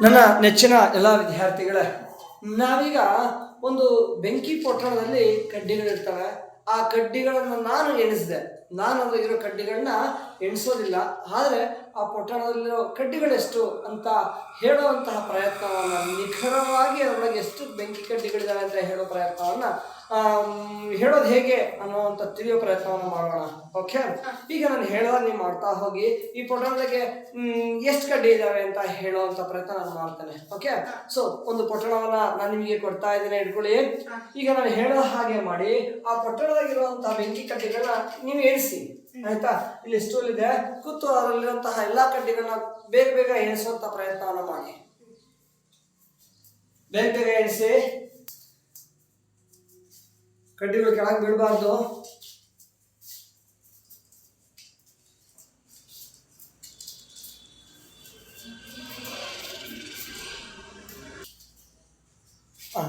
ನನ್ನ ನೆಚ್ಚಿನ ಎಲ್ಲ ವಿದ್ಯಾರ್ಥಿಗಳೇ, ನಾವೀಗ ಒಂದು ಬೆಂಕಿ ಪೊಟ್ಟಣದಲ್ಲಿ ಕಡ್ಡಿಗಳಿರ್ತವೆ. ಆ ಕಡ್ಡಿಗಳನ್ನು ನಾನು ಎಣಿಸಿದೆ. ನಾನು ಅದಾಗಿರೋ ಕಡ್ಡಿಗಳನ್ನ ಎಣಿಸೋದಿಲ್ಲ. ಆದರೆ ಆ ಪೊಟ್ಟಣದಲ್ಲಿರೋ ಕಡ್ಡಿಗಳೆಷ್ಟು ಅಂತ ಹೇಳುವಂತಹ ಪ್ರಯತ್ನವನ್ನು ನಿಖರವಾಗಿ ಅದರೊಳಗೆ ಎಷ್ಟು ಬೆಂಕಿ ಕಡ್ಡಿಗಳಿದ್ದಾವೆ ಅಂತ ಹೇಳೋ ಪ್ರಯತ್ನವನ್ನು ಹೇಳೋದು ಹೇಗೆ ಅನ್ನುವಂಥ ತಿಳಿಯೋ ಪ್ರಯತ್ನವನ್ನು ಮಾಡೋಣ. ಓಕೆ ಈಗ ನಾನು ಹೇಳೋದು ನೀವು ಮಾಡ್ತಾ ಹೋಗಿ ಈ ಪೊಟ್ಟಣದಾಗೆ ಎಷ್ಟು ಕಡ್ಡಿ ಇದ್ದಾವೆ ಅಂತ ಹೇಳುವಂಥ ಪ್ರಯತ್ನ ನಾನು ಮಾಡ್ತೇನೆ. ಓಕೆ ಸೊ ಒಂದು ಪೊಟ್ಟಣವನ್ನು ನಾನು ನಿಮಗೆ ಕೊಡ್ತಾ ಇದ್ದೇನೆ ಇಟ್ಕೊಳ್ಳಿ. ಈಗ ನಾನು ಹೇಳೋ ಹಾಗೆ ಮಾಡಿ ಆ ಪೊಟ್ಟಣದಾಗಿರುವಂಥ ಬೆಂಕಿ ಕಡ್ಡಿಗಳನ್ನ ನೀವು ಎಣಿಸಿ ಆಯ್ತಾ? ಇಲ್ಲಿ ಸ್ಟೂಲ್ ಇದೆ ಕೂತು ಅದರಲ್ಲಿರುವಂತಹ ಎಲ್ಲಾ ಕಡ್ಡಿಗಳನ್ನ ಬೇಗ ಬೇಗ ಎಣಿಸುವಂಥ ಪ್ರಯತ್ನವನ್ನು ಮಾಡಿ. ಬೇಗ ಬೇಗ ಎಣಿಸಿ ಕಡ್ಡಿಗಳು ಕೆಳಗೆ ಬೀಳಬಾರ್ದು ಆ,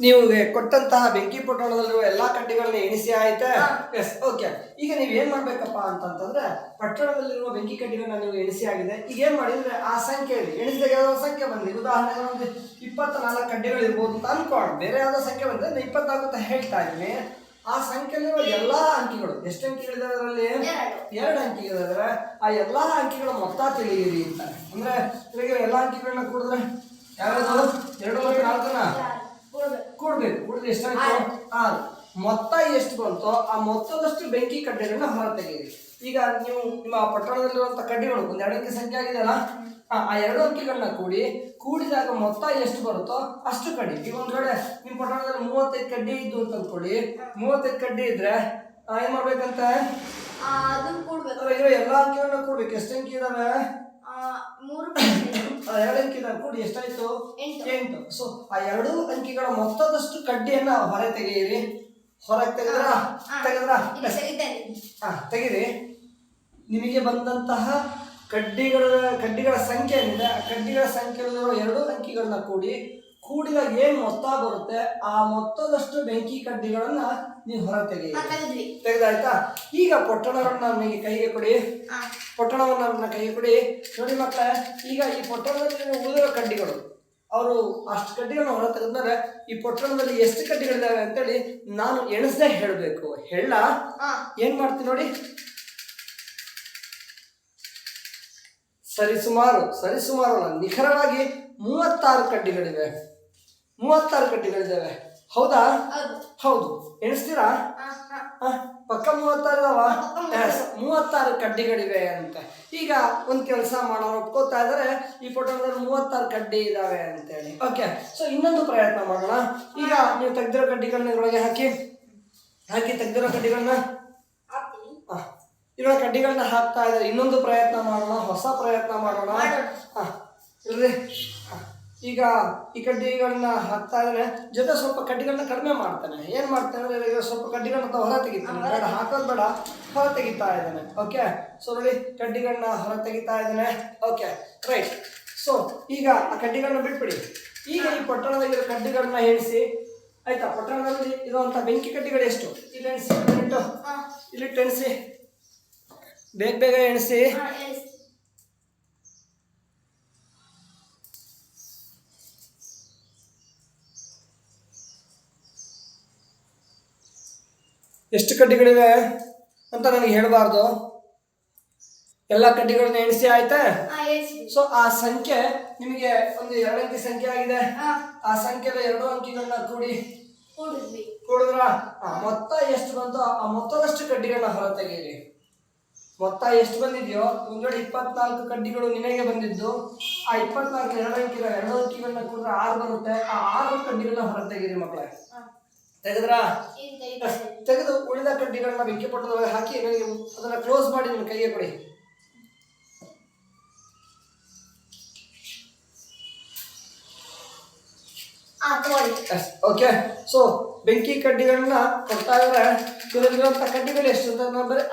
ನೀವು ಕೊಟ್ಟಂತಹ ಬೆಂಕಿ ಪೊಟ್ಟಣದಲ್ಲಿರುವ ಎಲ್ಲಾ ಕಡ್ಡಿಗಳನ್ನ ಎಣಿಸಿ ಆಯ್ತಾ? ಎಸ್ ಓಕೆ ಈಗ ನೀವು ಏನ್ ಮಾಡ್ಬೇಕಪ್ಪ ಅಂತಂತಂದ್ರೆ ಪಟ್ಟಣದಲ್ಲಿರುವ ಬೆಂಕಿ ಕಡ್ಡಿಗಳನ್ನ ನೀವು ಎಣಿಸಿ ಆಗಿದೆ. ಈಗ ಏನ್ ಮಾಡಿದ್ರೆ ಆ ಸಂಖ್ಯೆ ಎಣಿಸಿದಾಗ ಯಾವ್ದಾದ್ರು ಸಂಖ್ಯೆ ಬಂದಿದೆ ಉದಾಹರಣೆಗೆ ಒಂದು ಇಪ್ಪತ್ನಾಲ್ಕು ಕಡ್ಡಿಗಳು ಇರ್ಬೋದು ಅಂತ ಅನ್ಕೊಂಡು ಬೇರೆ ಯಾವ್ದೋ ಸಂಖ್ಯೆ ಬಂದ್ರೆ ನಾನು ಇಪ್ಪತ್ನಾಲ್ಕು ಅಂತ ಹೇಳ್ತಾ ಇದ್ದೀನಿ. ಆ ಸಂಖ್ಯೆಯಲ್ಲಿರುವ ಎಲ್ಲಾ ಅಂಕಿಗಳು ಎಷ್ಟು ಅಂಕಿಗಳಿದಾವೆ ಅದರಲ್ಲಿ? ಎರಡು. ಅಂಕಿಗಳಿದಾವೆ. ಆ ಎಲ್ಲಾ ಅಂಕಿಗಳ ಮೊತ್ತ ತಿಳಿಯಿರಿ ಅಂತ ಅಂದ್ರೆ ಎಲ್ಲಾ ಅಂಕಿಗಳನ್ನ ಕೂಡಿದ್ರೆ ಯಾವ್ಯಾವ್ದು? ಎರಡು ಮತ್ತು ನಾಲ್ಕನ? ಕೂಡ್ಬೇಕು. ಎಷ್ಟು ಎಷ್ಟಾಯ್ತು? ಆರು. ಮೊತ್ತ ಎಷ್ಟು ಬಂತೋ ಆ ಮೊತ್ತದಷ್ಟು ಬೆಂಕಿ ಕಡ್ಡಿಗಳನ್ನ ಹೊರ ತೆಗೀರಿ ಈಗ ನೀವು ನಿಮ್ಮ ಪಟ್ಟಣದಲ್ಲಿರುವಂತ ಕಡ್ಡಿಗಳು ಒಂದು ಎರಡು ಅಂಕಿ ಸಂಖ್ಯೆ ಆಗಿದೆಯಲ್ಲ? ಆ ಆ ಎರಡು ಅಂಕಿಗಳನ್ನ ಕೂಡಿ ಕೂಡಿದಾಗ ಮೊತ್ತ ಎಷ್ಟು ಬರುತ್ತೋ ಅಷ್ಟು ಕಡ್ಡಿ ಈಗ ಒಂದ್ ವೇಳೆ ನಿಮ್ಮ ಪಟ್ಟಣದಲ್ಲಿ ಮೂವತ್ತೈದು ಕಡ್ಡಿ ಇದ್ದು ಅಂತ ಅನ್ಕೊಳ್ಳಿ. ಮೂವತ್ತೈದು ಕಡ್ಡಿ ಇದ್ರೆ ಆ, ಏನ್ ಮಾಡ್ಬೇಕಂತ? ಆ, ಎಲ್ಲಾ ಅಂಕಿಗಳನ್ನ ಕೂಡ್ಬೇಕು. ಎಷ್ಟು ಅಂಕಿ ಇದಾವೆ? ಆ, ಮೂರು ಎರಡು ಅಂಕಿದ ಕೂಡಿ ಎಷ್ಟಾಯ್ತು? ಎಂಟು. ಸೊ ಆ ಎರಡು ಅಂಕಿಗಳ ಮೊತ್ತದಷ್ಟು ಕಡ್ಡಿಯನ್ನ ಹೊರ ತೆಗೆಯಿರಿ. ಹೊರಗೆ ತೆಗೆದ್ರ? ತೆಗೆದ್ರಾ? ತೆಗೀರಿ ನಿಮಗೆ ಬಂದಂತಹ ಕಡ್ಡಿಗಳ ಕಡ್ಡಿಗಳ ಸಂಖ್ಯೆ ಏನಿದೆ? ಆ ಕಡ್ಡಿಗಳ ಸಂಖ್ಯೆಯಲ್ಲಿರುವ ಎರಡು ಅಂಕಿಗಳನ್ನ ಕೂಡಿ ಕೂಡಿದಾಗ ಏನ್ ಮೊತ್ತ ಬರುತ್ತೆ ಆ ಮೊತ್ತದಷ್ಟು ಬೆಂಕಿ ಕಡ್ಡಿಗಳನ್ನ ನೀವು ಹೊರ ತೆಗಿ ತೆಗೆದಾಯ್ತಾ? ಈಗ ಪೊಟ್ಟಣಗಳನ್ನ ನಮಗೆ ಕೈಗೆ ಕೊಡಿ. ಪೊಟ್ಟಣವನ್ನು ಪೊಟ್ಟಣವನ್ನ ನನ್ನ ಕೈಗೆ ಕೊಡಿ. ನೋಡಿ ಮಕ್ಕಳೇ ಈಗ ಈ ಪೊಟ್ಟಣದಲ್ಲಿ ಉಳಿದಿರೋ ಕಡ್ಡಿಗಳು ಅವರು ಅಷ್ಟು ಕಡ್ಡಿಗಳನ್ನ ಹೊರ ತೆಗೆದ್ರೆ ಈ ಪೊಟ್ಟಣದಲ್ಲಿ ಎಷ್ಟು ಕಡ್ಡಿಗಳಿದ್ದಾವೆ ಅಂತೇಳಿ ನಾನು ಎಣಿಸ್ದೆ ಹೇಳಬೇಕು. ಹೇಳ. ಏನ್ ಮಾಡ್ತೀನಿ ನೋಡಿ? ಸರಿಸುಮಾರು ಸರಿಸುಮಾರು ಸುಮಾರು ನಿಖರವಾಗಿ ಮೂವತ್ತಾರು ಕಡ್ಡಿಗಳಿವೆ. ಮೂವತ್ತಾರು ಕಡ್ಡಿಗಳಿದ್ದಾವೆ ಹೌದಾ? ಹೌದು. ಎಣಿಸ್ತೀರಾ? ಪಕ್ಕ ಮೂವತ್ತಾರು ಮೂವತ್ತಾರು. ಕಡ್ಡಿಗಳಿವೆ ಅಂತ. ಈಗ ಒಂದು ಕೆಲಸ ಮಾಡೋರು ಒಪ್ಕೋತಾ ಇದ್ದಾರೆ ಈ ಫೋಟೋದಲ್ಲಿ ಮೂವತ್ತಾರು ಕಡ್ಡಿ ಇದಾವೆ ಅಂತೇಳಿ. ಓಕೆ ಸೊ ಇನ್ನೊಂದು ಪ್ರಯತ್ನ ಮಾಡೋಣ. ಈಗ ನೀವು ತೆಗೆದಿರೋ ಕಡ್ಡಿಗಳನ್ನ ಇದರೊಳಗೆ ಹಾಕಿ. ಹಾಕಿ ತೆಗೆದಿರೋ ಕಡ್ಡಿಗಳನ್ನ. ಇರೋ ಕಡ್ಡಿಗಳನ್ನ ಹಾಕ್ತಾ ಇದ್ದಾರೆ ಇನ್ನೊಂದು ಪ್ರಯತ್ನ ಮಾಡೋಣ ಹೊಸ ಪ್ರಯತ್ನ ಮಾಡೋಣ. ಹಾ ಇಲ್ರಿ? ಈಗ ಈ ಕಡ್ಡಿಗಳನ್ನ ಹಾಕ್ತಾ ಇದ್ರೆ ಜೊತೆ ಸ್ವಲ್ಪ ಕಡ್ಡಿಗಳನ್ನ ಕಡಿಮೆ ಮಾಡ್ತಾನೆ. ಏನ್ ಮಾಡ್ತಾನೆ ಅಂದ್ರೆ ಈಗ ಸ್ವಲ್ಪ ಕಡ್ಡಿಗಳನ್ನ ಹೊರ ತೆಗಿತಾನೆ. ಬೇಡ, ಹಾಕೋದು ಬೇಡ. ಹೊರ ತೆಗಿತಾ ಇದ್ದಾನೆ. ಓಕೆ ಸೊ ನೋಡಿ, ಕಡ್ಡಿಗಳನ್ನ ಹೊರ ತೆಗಿತಾ ಇದ್ದಾನೆ. ಓಕೆ ರೈಟ್ ಸೊ ಈಗ ಆ ಕಡ್ಡಿಗಳನ್ನ ಬಿಟ್ಬಿಡಿ. ಈಗ ಈ ಪೊಟ್ಟಣದಲ್ಲಿ ಕಡ್ಡಿಗಳನ್ನ ಎಣಿಸಿ, ಆಯ್ತಾ? ಪೊಟ್ಟಣದಲ್ಲಿ ಇರುವಂತ ಬೆಂಕಿ ಕಡ್ಡಿಗಳು ಎಷ್ಟು? ಇಲ್ಲಿ ಎಣಿಸಿ ಇಲ್ಲಿ ಎಣಿಸಿ. ಬೇಗ ಬೇಗ ಎಣಿಸಿ. ಎಷ್ಟು ಕಡ್ಡಿಗಳಿವೆ ಅಂತ ನನಗೆ ಹೇಳಬಾರ್ದು. ಎಲ್ಲ ಕಡ್ಡಿಗಳನ್ನ ಎಣಿಸಿ ಆಯ್ತಾ. ಸೊ ಆ ಸಂಖ್ಯೆ ನಿಮಗೆ ಒಂದು ಎರಡು ಅಂಕಿ ಸಂಖ್ಯೆ ಆಗಿದೆ. ಆ, ಸಂಖ್ಯೆ ಸಂಖ್ಯೆದ ಎರಡು ಅಂಕಿಗಳನ್ನ ಕೂಡಿ. ಕೂಡಿದ್ರ? ಆ ಮೊತ್ತ ಎಷ್ಟು ಬಂತು ಆ ಮೊತ್ತದಷ್ಟು ಕಡ್ಡಿಗಳನ್ನ ಹೊರ ತೆಗೀರಿ ಮೊತ್ತ ಎಷ್ಟು ಬಂದಿದೆಯೋ ಮುಂಗಡೆ ಇಪ್ಪತ್ನಾಲ್ಕು ಕಡ್ಡಿಗಳು ನಿನಗೆ ಬಂದಿದ್ದು. ಆ ಇಪ್ಪತ್ನಾಲ್ಕು ಎರಡು ಅಂಕಿಗಳ ಎರಡು ಅಂಕಿಗಳನ್ನ ಕೂಡ ಆರು ಬರುತ್ತೆ. ಆ ಆರು ಕಡ್ಡಿಗಳನ್ನ ಹೊರ ತೆಗೀರಿ ಮಕ್ಕಳೇ. ತೆಗೆದ್ರಾ? ತೆಗೆದು ಉಳಿದ ಕಡ್ಡಿಗಳನ್ನ ಬೆಂಕಿ ಪಟ್ಟದ ಹಾಕಿ ನನಗೆ ಅದನ್ನ ಕ್ಲೋಸ್ ಮಾಡಿ ನಿಮ್ಮ ಕೈಗೆ ಕೊಡಿ. ಓಕೆ ಸೊ ಬೆಂಕಿ ಕಡ್ಡಿಗಳನ್ನ ಕೊಡ್ತಾ ಇದ್ರೆ ಇದರಲ್ಲಿರುವಂತ ಕಡ್ಡಿಗಳು ಎಷ್ಟು ಅಂತ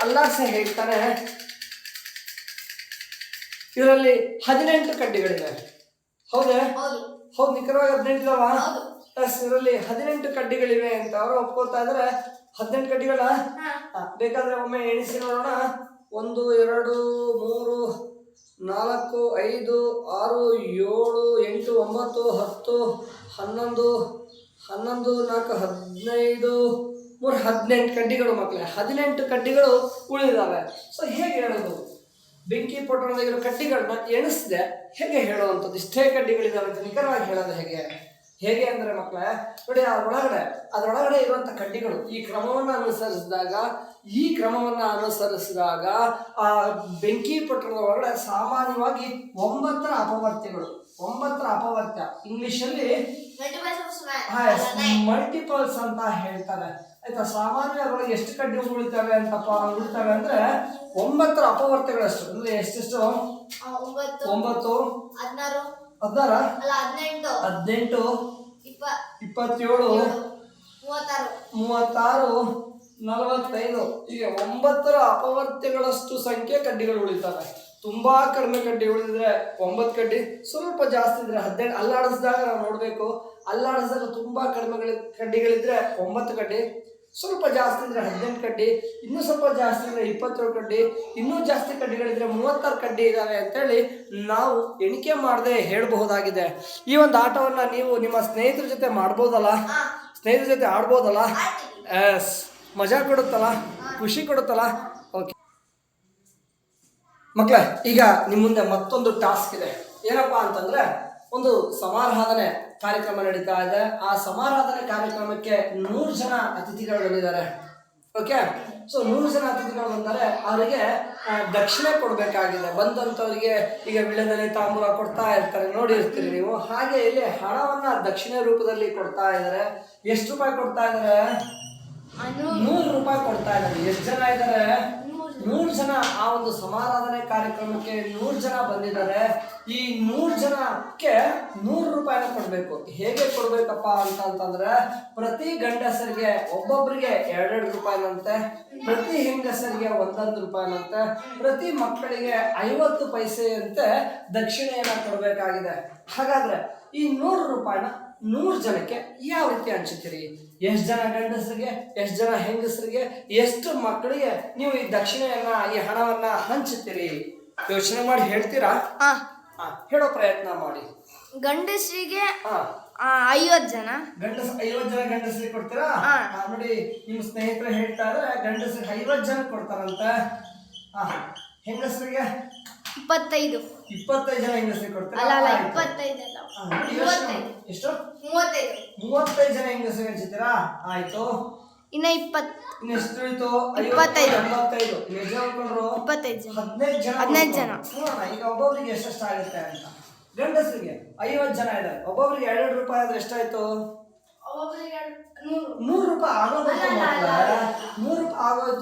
ಅಲ್ಲ ಬರೀ ಹೇಳ್ತಾರೆ. ಹೇಳ್ತಾನೆ ಇದರಲ್ಲಿ ಹದಿನೆಂಟು ಕಡ್ಡಿಗಳಿವೆ. ಹೌದೇ? ಹೌದು. ನಿಖರವಾಗಿ ಹದಿನೆಂಟು ಇದರಲ್ಲಿ ಹದಿನೆಂಟು ಕಡ್ಡಿಗಳಿವೆ ಅಂತ ಅವರು ಒಪ್ಕೋತಾ ಇದ್ರೆ. ಹದಿನೆಂಟು ಕಡ್ಡಿಗಳ? ಬೇಕಾದ್ರೆ ಒಮ್ಮೆ ಎಣಿಸಿ ನೋಡೋಣ. ಒಂದು ಎರಡು ಮೂರು ನಾಲ್ಕು ಐದು ಆರು ಏಳು ಎಂಟು ಒಂಬತ್ತು ಹತ್ತು ಹನ್ನೊಂದು ಹನ್ನೊಂದು ನಾಲ್ಕು ಹದಿನೈದು ಮೂರು ಹದಿನೆಂಟು ಕಡ್ಡಿಗಳು ಮಕ್ಕಳೇ ಹದಿನೆಂಟು ಕಡ್ಡಿಗಳು ಉಳಿದಾವೆ ಸೊ ಹೇಗೆ ಹೇಳೋದು ಬೆಂಕಿ ಪೊಟ್ಟಣದಾಗಿರೋ ಕಡ್ಡಿಗಳನ್ನ ಎಣಿಸ್ದೆ ಹೇಗೆ ಹೇಳುವಂಥದ್ದು ಇಷ್ಟೇ ಕಡ್ಡಿಗಳಿದ್ದಾವೆ ಅಂತ ನಿಖರವಾಗಿ ಹೇಳೋದು ಹೇಗೆ? ಹೇಗೆ ಅಂದರೆ ಮಕ್ಕಳೇ ನೋಡಿ ಅದರೊಳಗಡೆ ಅದರೊಳಗಡೆ ಇರುವಂಥ ಕಡ್ಡಿಗಳು ಈ ಕ್ರಮವನ್ನು ಅನುಸರಿಸಿದಾಗ ಈ ಕ್ರಮವನ್ನು ಅನುಸರಿಸಿದಾಗ ಆ ಬೆಂಕಿ ಪಟ್ಟಣದ ಒಳಗಡೆ ಸಾಮಾನ್ಯವಾಗಿ ಒಂಬತ್ತರ ಅಪವರ್ತ್ಯಗಳು ಒಂಬತ್ತರ ಅಪವರ್ತ್ಯ ಇಂಗ್ಲಿಷಲ್ಲಿ. ಮಲ್ಟಿಪಲ್ಸ್ ಅಂತ ಹೇಳ್ತಾರೆ. ಆಯ್ತಾ ಸಾಮಾನ್ಯ ಅದರೊಳಗೆ ಎಷ್ಟು ಕಡ್ಡಿ ಉಳಿತವೆ ಅಂತಪ್ಪ ಉಳಿತವೆ ಅಂದ್ರೆ ಒಂಬತ್ತರ ಅಪವರ್ತ್ಯಗಳಷ್ಟು ಅಂದ್ರೆ ಎಷ್ಟೆಷ್ಟು? ಒಂಬತ್ತು. ಹದಿನಾರು. ಹದಿನಾರ? ಹದಿನೆಂಟು. ಹದಿನೆಂಟು. ಇಪ್ಪತ್ತೇಳು. ಮೂವತ್ತಾರು. ನಲವತ್ತೈದು. ಹೀಗೆ ಒಂಬತ್ತರ ಅಪವರ್ತ್ಯಗಳಷ್ಟು ಸಂಖ್ಯೆ ಕಡ್ಡಿಗಳು ಉಳಿತಾವೆ. ತುಂಬಾ ಕಡಿಮೆ ಕಡ್ಡಿ ಉಳಿದಿದ್ರೆ ಒಂಬತ್ತು ಕಡ್ಡಿ ಸ್ವಲ್ಪ ಜಾಸ್ತಿ ಇದ್ರೆ ಹದಿನೆಂಟು. ಅಲ್ಲಾಡಿಸಿದಾಗ ನಾವು ನೋಡಬೇಕು. ಅಲ್ಲಾಡಿಸಿದಾಗ ತುಂಬಾ ಕಡಿಮೆ ಕಡ್ಡಿಗಳಿದ್ರೆ ಒಂಬತ್ತು ಕಡ್ಡಿ. ಸ್ವಲ್ಪ ಜಾಸ್ತಿ ಅಂದರೆ ಹದಿನೆಂಟು ಕಡ್ಡಿ ಇನ್ನೂ ಸ್ವಲ್ಪ ಜಾಸ್ತಿ ಅಂದರೆ ಇಪ್ಪತ್ತೇಳು ಕಡ್ಡಿ ಇನ್ನೂ ಜಾಸ್ತಿ ಕಡ್ಡಿಗಳಿದ್ರೆ ಮೂವತ್ತಾರು ಕಡ್ಡಿ ಇದ್ದಾವೆ ಅಂತೇಳಿ ನಾವು ಎಣಿಕೆ ಮಾಡದೆ ಹೇಳಬಹುದಾಗಿದೆ. ಈ ಒಂದು ಆಟವನ್ನು ನೀವು ನಿಮ್ಮ ಸ್ನೇಹಿತರ ಜೊತೆ ಮಾಡ್ಬೋದಲ್ಲ? ಸ್ನೇಹಿತರ ಜೊತೆ ಆಡ್ಬೋದಲ್ಲ? ಮಜಾ ಕೊಡುತ್ತಲ್ಲ? ಖುಷಿ ಕೊಡುತ್ತಲ್ಲ? ಓಕೆ ಮಕ್ಕಳೇ ಈಗ ನಿಮ್ಮ ಮುಂದೆ ಮತ್ತೊಂದು ಟಾಸ್ಕ್ ಇದೆ. ಏನಪ್ಪಾ ಅಂತಂದ್ರೆ ಒಂದು ಸಮಾರಾಧನೆ ಕಾರ್ಯಕ್ರಮ ನಡೀತಾ ಇದೆ. ಆ ಸಮಾರಾಧನೆ ಕಾರ್ಯಕ್ರಮಕ್ಕೆ ನೂರು ಜನ ಅತಿಥಿಗಳು ಬಂದಿದ್ದಾರೆ. ಓಕೆ ಸೊ ನೂರು ಜನ ಅತಿಥಿಗಳು ಬಂದರೆ ಅವರಿಗೆ ದಕ್ಷಿಣೆ ಕೊಡಬೇಕಾಗಿದೆ. ಬಂದಂಥವರಿಗೆ ಈಗ ವಿಳದಲ್ಲಿ ತಾಂಬೂಲ ಕೊಡ್ತಾ ಇರ್ತಾರೆ. ನೋಡಿರ್ತೀರಿ ನೀವು. ಹಾಗೆ ಇಲ್ಲಿ ಹಣವನ್ನು ದಕ್ಷಿಣೆ ರೂಪದಲ್ಲಿ ಕೊಡ್ತಾ ಇದ್ದಾರೆ. ಎಷ್ಟು ರೂಪಾಯಿ ಕೊಡ್ತಾ ಇದ್ದಾರೆ? ನೂರು ರೂಪಾಯಿ ಕೊಡ್ತಾ ಇದ್ದಾರೆ. ಎಷ್ಟು ಜನ ಇದ್ದಾರೆ? ನೂರು ಜನ ಆ ಒಂದು ಸಮಾರಾಧನೆ ಕಾರ್ಯಕ್ರಮಕ್ಕೆ ನೂರು ಜನ ಬಂದಿದ್ದಾರೆ. ಈ ನೂರು ಜನಕ್ಕೆ ನೂರು ರೂಪಾಯಿನ ಕೊಡಬೇಕು. ಹೇಗೆ ಕೊಡ್ಬೇಕಪ್ಪ ಅಂತ ಅಂತಂದ್ರೆ, ಪ್ರತಿ ಗಂಡಸರಿಗೆ ಒಬ್ಬೊಬ್ಬರಿಗೆ ಎರಡೆರಡು ರೂಪಾಯಿನಂತೆ, ಪ್ರತಿ ಹೆಂಗಸರಿಗೆ ಒಂದೊಂದು ರೂಪಾಯಿನಂತೆ, ಪ್ರತಿ ಮಕ್ಕಳಿಗೆ ಐವತ್ತು ಪೈಸೆಯಂತೆ ದಕ್ಷಿಣೆಯನ್ನು ಕೊಡಬೇಕಾಗಿದೆ. ಹಾಗಾದ್ರೆ ಈ ನೂರು ರೂಪಾಯಿನ ನೂರು ಜನಕ್ಕೆ ಯಾವ ರೀತಿ ಹಂಚುತ್ತೀರಿ? ಎಷ್ಟು ಜನ ಗಂಡಸರಿಗೆ ಎಷ್ಟು ಜನ ಹೆಂಗಸರಿಗೆ ಎಷ್ಟು ಮಕ್ಕಳಿಗೆ ನೀವು ಈ ದಕ್ಷಿಣೆಯನ್ನ ಈ ಹಣವನ್ನ ಹಂಚುತ್ತೀರಿ ಯೋಚನೆ ಮಾಡಿ ಹೇಳ್ತೀರಾ? ಹೇಳೋ ಪ್ರಯತ್ನ ಮಾಡಿ. ಗಂಡಸರಿಗೆ ಐವತ್ ಐವತ್ತು ಜನ. ಗಂಡಸ ಐವತ್ತು ಜನ ಗಂಡಸರಿಗೆ ಕೊಡ್ತೀರಾ? ನೋಡಿ ನಿಮ್ಮ ಸ್ನೇಹಿತರು ಹೇಳ್ತಾ ಇದ್ರೆ ಗಂಡಸರಿಗೆ ಐವತ್ತು ಜನ ಕೊಡ್ತಾರಂತ. ಹೆಂಗಸರಿಗೆ? ಇಪ್ಪತ್ತೈದು. ಇಪ್ಪತ್ತೈದು ಜನ ಕೊಡ್ತಾರೆ? ಅಲ್ಲ ಮೂವತ್ತೈದು. ಎಷ್ಟು? ಮೂವತ್ತೈದು. ಮೂವತ್ತೈದು ಜನ ಹೆಂಗಸರಿಗೆ ಹಂಚಿದ್ದೀರಾ ಆಯ್ತು. ಇನ್ನ ಇಪ್ಪತ್ತು ಇನ್ನೆಷ್ಟು ಉಳಿತು ಇಪ್ಪತ್ತೈದು. ಎಷ್ಟು ಇಪ್ಪತ್ತೈದು ಜನ. ಹದಿನೈದು ಜನ ಹದಿನೈದು ಜನ. ನೋಡೋಣ ಈಗ ಒಬ್ಬೊಬ್ರಿಗೆ ಎಷ್ಟೆಷ್ಟು ಆಗುತ್ತೆ ಅಂತ. ಗಂಡಸರಿಗೆ ಐವತ್ತು ಜನ ಇದ್ದಾರೆ. ಒಬ್ಬೊಬ್ರಿಗೆ ಎರಡು ರೂಪಾಯಿ ಆದ್ರೆ ಎಷ್ಟಾಯ್ತು? ಒಬ್ಬೊಬ್ಬರಿಗೆ ನೂರು. ರೂಪಾಯಿ ಆಗೋದು ಅಲ್ಲ, ಅಲ್ಲ, ಮಕ್ಕಳೇ. ನೂರು ರೂಪಾಯಿ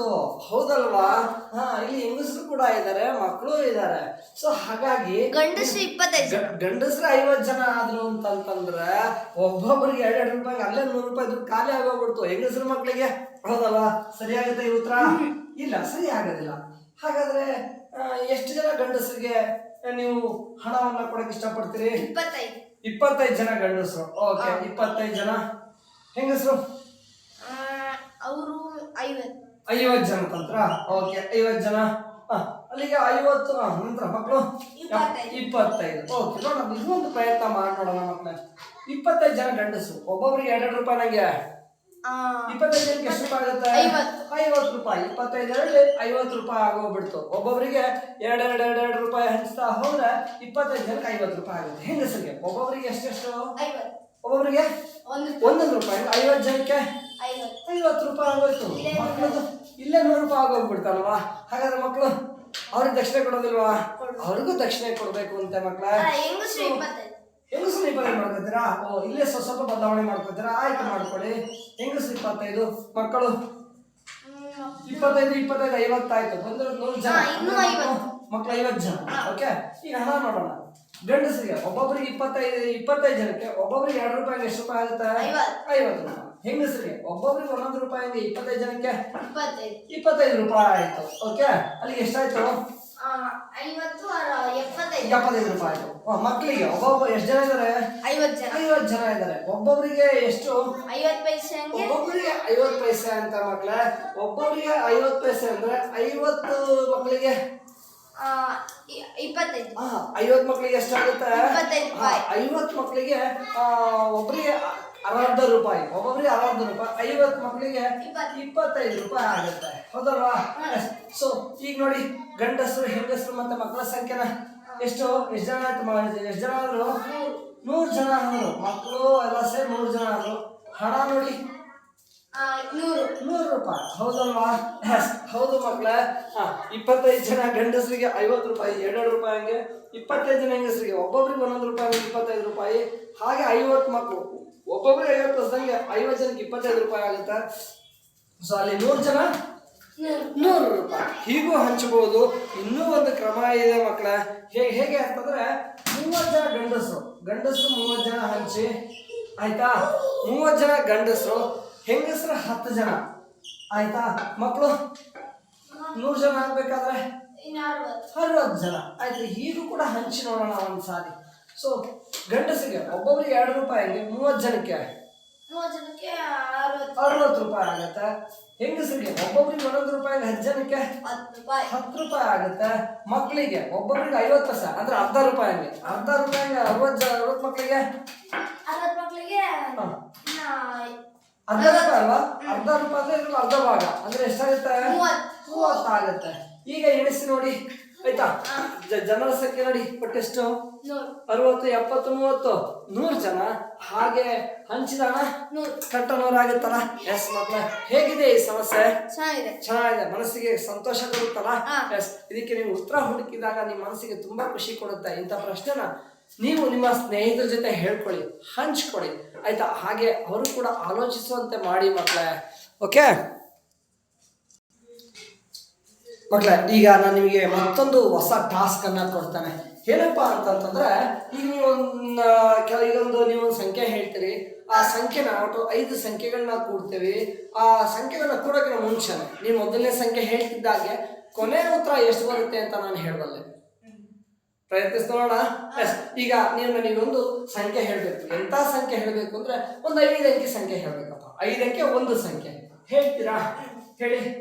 ಆಗೋಯ್ತು ಹೌದಲ್ವಾ? ಹಾ ಇಲ್ಲಿ ಹೆಂಗಸರು ಕೂಡ ಇದ್ದಾರೆ ಮಕ್ಕಳು ಇದ್ದಾರೆ ಸೊ ಹಾಗಾಗಿ ಗಂಡಸರು ಇಪ್ಪತ್ತೈದು ಜನ. ಗಂಡಸ್ರು ಐವತ್ತು ಜನ ಆದ್ರು ಅಂತಂತಂದ್ರೆ ಒಬ್ಬೊಬ್ಬರಿಗೆ ಎರಡು ರೂಪಾಯಿ ಅಲ್ಲೇ ನೂರು ರೂಪಾಯಿ ದುಡ್ಡು ಖಾಲಿ ಆಗೋಗ್ಬಿಡ್ತು. ಹೆಂಗಸ್ರ ಮಕ್ಕಳಿಗೆ ಹೌದಲ್ವಾ? ಸರಿಯಾಗುತ್ತೆ ಈ ಉತ್ತರ? ಇಲ್ಲ ಸರಿ ಆಗೋದಿಲ್ಲ. ಹಾಗಾದ್ರೆ ಎಷ್ಟು ಜನ ಗಂಡಸರಿಗೆ ನೀವು ಹಣವನ್ನ ಕೊಡಕ್ಕೆ ಇಷ್ಟಪಡ್ತೀರಿ? ಇಪ್ಪತ್ತೈದು. ಇಪ್ಪತ್ತೈದು ಜನ ಗಂಡಸರು. ಓಕೆ ಇಪ್ಪತ್ತೈದು ಜನ ಹೆಂಗಸರು? ಅವರು ಐವತ್ತು. ಐವತ್ತು ಜನ ತಂತ್ರ ಓಕೆ ಐವತ್ತು ಜನ. ಅಲ್ಲಿಗೆ ಐವತ್ತು ನಂತರ ಮಕ್ಕಳು ಇಪ್ಪತ್ತೈದು. ಓಕೆ ನೋಡೋಣ ಒಂದು ಪ್ರಯತ್ನ ಮಾಡಿ ನೋಡೋಣ ಮಕ್ಕಳೇ. ಇಪ್ಪತ್ತೈದು ಜನ ಗಂಡಸು. ಒಬ್ಬೊಬ್ರಿಗೆ ಎರಡೆರಡು ರೂಪಾಯಿ ನಂಗೆ? ಇಪ್ಪತ್ತೈದು ಜನಕ್ಕೆ ಎಷ್ಟು ರೂಪಾಯಿ ಆಗುತ್ತೆ? ಐವತ್ತು. ರೂಪಾಯಿ. ಇಪ್ಪತ್ತೈದರಲ್ಲಿ ಐವತ್ತು ರೂಪಾಯಿ ಆಗೋಗ್ಬಿಡ್ತು. ಒಬ್ಬೊಬ್ಬರಿಗೆ ಎರಡೆರಡು ಎರಡೆರಡು ರೂಪಾಯಿ ಹಂಚ್ತಾ ಹೋದ್ರೆ ಇಪ್ಪತ್ತೈದು ಜನಕ್ಕೆ ಐವತ್ತು ರೂಪಾಯಿ ಆಗುತ್ತೆ. ಹೆಂಗಸರಿಗೆ? ಒಬ್ಬೊಬ್ಬರಿಗೆ ಎಷ್ಟೆಷ್ಟು? ಒಬ್ಬೊಬ್ಬರಿಗೆ ಒಂದು ಒಂದೊಂದು ರೂಪಾಯಿ. ಐವತ್ತು ಜನಕ್ಕೆ? ಐವತ್ತು ರೂಪಾಯಿ ಆಗೋಯ್ತು. ಇಲ್ಲೇ ಮಕ್ಕಳದು ಇಲ್ಲೇ ನೂರು ರೂಪಾಯಿ ಆಗೋಗ್ಬಿಡ್ತಲ್ವಾ? ಹಾಗಾದ್ರೆ ಮಕ್ಕಳು ಅವ್ರಿಗೆ ದಕ್ಷಿಣೆ ಕೊಡೋದಿಲ್ವಾ? ಅವ್ರಿಗೂ ದಕ್ಷಿಣೆ ಕೊಡಬೇಕು ಅಂತ ಮಕ್ಕಳ ಹೆಂಗಸ್ರು ಇಪ್ಪತ್ತೈದು? ಮಾಡ್ಕೋತೀರಾ? ಓ ಇಲ್ಲೇ ಸ್ವಲ್ಪ ಸ್ವಲ್ಪ ಬದಲಾವಣೆ ಮಾಡ್ಕೋತೀರಾ? ಆಯ್ತು ಮಾಡ್ಕೊಳ್ಳಿ ಹೆಂಗಸರು ಇಪ್ಪತ್ತೈದು? ಮಕ್ಕಳು? ಇಪ್ಪತ್ತೈದು ಇಪ್ಪತ್ತೈದು ಐವತ್ತಾಯ್ತು ಬಂದ್ರೆ ನೂರು ಜನ. ಮಕ್ಕಳು ಐವತ್ತು. ಜನ. ಓಕೆ? ಈಗ ಹಣ ನೋಡೋಣ. ಗಂಡಸರಿಗೆ ಒಬ್ಬೊಬ್ಬರಿಗೆ ಇಪ್ಪತ್ತೈದು ಇಪ್ಪತ್ತೈದು ಜನಕ್ಕೆ ಒಬ್ಬೊಬ್ಬರಿಗೆ ಎರಡು ರೂಪಾಯಿ ಎಷ್ಟು ರೂಪಾಯಿ ಆಗುತ್ತೆ. ಐವತ್ತು ರೂಪಾಯಿ. ಹೆಂಗಸರಿಗೆ ಒಬ್ಬೊಬ್ಬರಿಗೆ ಒಂದೊಂದು ರೂಪಾಯಿಂದ ಇಪ್ಪತ್ತೈದು ಜನಕ್ಕೆ ಇಪ್ಪತ್ತೈದು. ಇಪ್ಪತ್ತೈದು ರೂಪಾಯಿ ಆಯ್ತು. ಓಕೆ ಅಲ್ಲಿಗೆ ಎಷ್ಟಾಯ್ತು? ಐವತ್ತು ಎಪ್ಪತ್ತೈದು. ಎಪ್ಪತ್ತೈದು ರೂಪಾಯಿ ಆಯ್ತು. ಮಕ್ಕಳಿಗೆ ಒಬ್ಬೊಬ್ಬ ಎಷ್ಟು ಜನ ಇದ್ದಾರೆ ಐವತ್ತು ಜನ. ಐವತ್ತು ಜನ ಇದ್ದಾರೆ ಒಬ್ಬೊಬ್ಬರಿಗೆ ಎಷ್ಟು? ಐವತ್ತು ಪೈಸೆ ಒಬ್ಬೊಬ್ಬರಿಗೆ ಐವತ್ತು ಪೈಸೆ ಅಂತ ಮಕ್ಕಳೇ ಒಬ್ಬೊಬ್ಬರಿಗೆ ಐವತ್ತು ಪೈಸೆ ಅಂದ್ರೆ ಐವತ್ತು ಮಕ್ಕಳಿಗೆ ಇಪ್ಪತ್ತೈದು. ಐವತ್ತು ಐವತ್ ಮಕ್ಳಿಗೆ ಎಷ್ಟಾಗುತ್ತೆ? ಐವತ್ತು ಮಕ್ಕಳಿಗೆ ಆ, ಅರ್ಧ ರೂಪಾಯಿ. ಒಬ್ಬೊಬ್ರಿಗೆ ಅರ್ಧ ರೂಪಾಯಿ. ಐವತ್ತು ಮಕ್ಕಳಿಗೆ ಇಪ್ಪತ್ತು. ಇಪ್ಪತ್ತೈದು ರೂಪಾಯಿ ಆಗುತ್ತೆ. ಹೌದಲ್ವಾ? ಸೊ ಈಗ ನೋಡಿ ಗಂಡಸರು ಹೆಂಗಸರು ಮತ್ತೆ ಮಕ್ಕಳ ಸಂಖ್ಯೆನ ಎಷ್ಟು? ಎಷ್ಟು ಜನ ಆಯ್ತು ಎಷ್ಟು ಜನ ಆದ್ರು? ನೂರು ಜನ ಆದ್ರು. ಮಕ್ಕಳು ಎಲ್ಲ ಸೇರಿ ನೂರು ಜನ ಆದ್ರು. ಹಣ ನೋಡಿ. ನೂರು. ನೂರು ರೂಪಾಯಿ. ಹೌದಲ್ವಾ? ಹೌದು ಮಕ್ಕಳ. ಇಪ್ಪತ್ತೈದು ಜನ ಗಂಡಸರಿಗೆ ಐವತ್ತು ರೂಪಾಯಿ ಎರಡೆರಡು ರೂಪಾಯಿ ಹಂಗೆ. ಇಪ್ಪತ್ತೈದು ಜನ ಹೆಂಗಸರಿಗೆ? ಒಬ್ಬೊಬ್ರಿಗೆ ಒಂದೊಂದು ರೂಪಾಯಿ ಇಪ್ಪತ್ತೈದು ರೂಪಾಯಿ. ಹಾಗೆ ಐವತ್ತು ಮಕ್ಕಳು. ಒಬ್ಬೊಬ್ರಿಗೆ ಐವತ್ತು ವರ್ಷದಂಗೆ ಐವತ್ತು ಜನಕ್ಕೆ ಇಪ್ಪತ್ತೈದು ರೂಪಾಯಿ ಆಗುತ್ತೆ? ಸೊ ಅಲ್ಲಿ ನೂರು ಜನ? ನೂರು ರೂಪಾಯಿ. ಹೀಗೂ ಹಂಚಬಹುದು ಇನ್ನೂ ಒಂದು ಕ್ರಮ ಇದೆ ಮಕ್ಕಳ. ಹೇಗೆ ಹೇಗೆ ಅಂತಂದ್ರೆ ಮೂವತ್ತು ಜನ ಗಂಡಸರು. ಗಂಡಸರು ಮೂವತ್ತು ಜನ ಹಂಚಿ ಆಯ್ತಾ? ಮೂವತ್ತು ಜನ ಗಂಡಸರು ಹೆಂಗಸರು ಹತ್ತು ಜನ? ಆಯ್ತಾ? ಮಕ್ಕಳು ನೂರು ಜನ ಆಗ್ಬೇಕಾದ್ರೆ? ಅರವತ್ತು. ಜನ. ಆಯ್ತು ಹೀಗೂ ಕೂಡ ಹಂಚಿ ನೋಡೋಣ ಒಂದು ಸಾರಿ ಸೊ ಗಂಡಸಿಗೆ ಒಬ್ಬೊಬ್ಬರಿಗೆ ಎರಡು ರೂಪಾಯಿ ಹಂಗೆ ಮೂವತ್ತು ಜನಕ್ಕೆ ಮೂವತ್ತು ಜನಕ್ಕೆ ಅರವತ್ತು. ರೂಪಾಯಿ ಆಗುತ್ತೆ? ಹೆಂಗಸರಿಗೆ ಒಬ್ಬೊಬ್ರಿಗೆ ಒಂದೊಂದು ರೂಪಾಯಿ ಹತ್ತು ಜನಕ್ಕೆ ಹತ್ತು ರೂಪಾಯಿ. ಹತ್ತು ರೂಪಾಯಿ ಆಗುತ್ತೆ? ಮಕ್ಕಳಿಗೆ ಒಬ್ಬೊಬ್ರಿಗೆ ಐವತ್ತು ಪೈಸೆ ಅಂದ್ರೆ ಅರ್ಧ ರೂಪಾಯಿ ಹಂಗೆ ಅರ್ಧ ರೂಪಾಯಿ ಅರವತ್ತು ಜನ ಅರವತ್ತು ಮಕ್ಕಳಿಗೆ ಅರವತ್ತು ಮಕ್ಕಳಿಗೆ ಅರ್ಧ ರೂಪಾಯಿ ಅಲ್ವಾ? ಅರ್ಧ ರೂಪಾಯಿ ಅಂದ್ರೆ ಇದ್ರಲ್ಲಿ ಅರ್ಧ ಭಾಗ. ಅಂದ್ರೆ ಎಷ್ಟಾಗುತ್ತೆ. ಮೂವತ್ತು ಆಗುತ್ತೆ. ಈಗ ಎಣಿಸಿ ನೋಡಿ. ಆಯ್ತಾ? ಜನರ ಸಂಖ್ಯೆ ನೋಡಿ ಪಟ್ಟೆಷ್ಟು ಅರವತ್ತು ಎಪ್ಪತ್ತು ಮೂವತ್ತು. ನೂರು ಜನ? ಹಾಗೆ ಹಂಚಿದ ಹಣ? ಆಗುತ್ತಲ್ಲ? ಎಸ್ ಮಕ್ಕಳ. ಹೇಗಿದೆ ಈ ಸಮಸ್ಯೆ? ಚೆನ್ನಾಗಿದೆ. ಚೆನ್ನಾಗಿದೆ. ಮನಸ್ಸಿಗೆ ಸಂತೋಷ ಕೊಡುತ್ತಲ್ಲ? ಎಸ್ ಇದಕ್ಕೆ ನೀವು ಉತ್ತರ ಹುಡುಕಿದಾಗ ನಿಮ್ಮ ಮನಸ್ಸಿಗೆ ತುಂಬಾ ಖುಷಿ ಕೊಡುತ್ತೆ. ಇಂಥ ಪ್ರಶ್ನೆನ ನೀವು ನಿಮ್ಮ ಸ್ನೇಹಿತರ ಜೊತೆ ಹೇಳ್ಕೊಳ್ಳಿ ಹಂಚ್ಕೊಳ್ಳಿ. ಆಯ್ತಾ? ಹಾಗೆ ಅವರು ಕೂಡ ಆಲೋಚಿಸುವಂತೆ ಮಾಡಿ ಮಕ್ಕಳೇ. ಓಕೆ ಮಕ್ಕಳೇ ಈಗ ನಾನು ನಿಮಗೆ ಮತ್ತೊಂದು ಹೊಸ ಟಾಸ್ಕ್ ಅನ್ನ ಕೊಡ್ತಾನೆ. ಏನಪ್ಪಾ ಅಂತಂತಂದ್ರೆ, ಈಗ ನೀವು ಒಂದು ಕೆಲ ಇದೊಂದು ನೀವು ಒಂದು ಸಂಖ್ಯೆ ಹೇಳ್ತೀರಿ. ಆ ಸಂಖ್ಯೆನ ಒಟ್ಟು ಐದು ಸಂಖ್ಯೆಗಳನ್ನ ಕೂಡ್ತೇವೆ. ಆ ಸಂಖ್ಯೆಗಳನ್ನ ಕೂಡೋಕಿನ ಮುಂಚೆನೆ ನೀವು ಮೊದಲನೇ ಸಂಖ್ಯೆ ಹೇಳ್ತಿದ್ದಾಗೆ ಕೊನೆ ಉತ್ತರ ಎಷ್ಟು ಬರುತ್ತೆ ಅಂತ ನಾನು ಹೇಳಬಲ್ಲೆ. ಪ್ರಯತ್ನಿಸ್ತೋಣ ಎಸ್ ಈಗ ನೀವು ನನಗೊಂದು ಸಂಖ್ಯೆ ಹೇಳಬೇಕು. ಎಂಥ ಸಂಖ್ಯೆ ಹೇಳಬೇಕು ಅಂದ್ರೆ, ಒಂದು ಐದು ಸಂಖ್ಯೆ ಹೇಳಬೇಕಪ್ಪ. ಐದು ಅಂಕೆ ಒಂದು ಸಂಖ್ಯೆ. ಹೇಳ್ತೀರಾ? ಹೇಳಿ.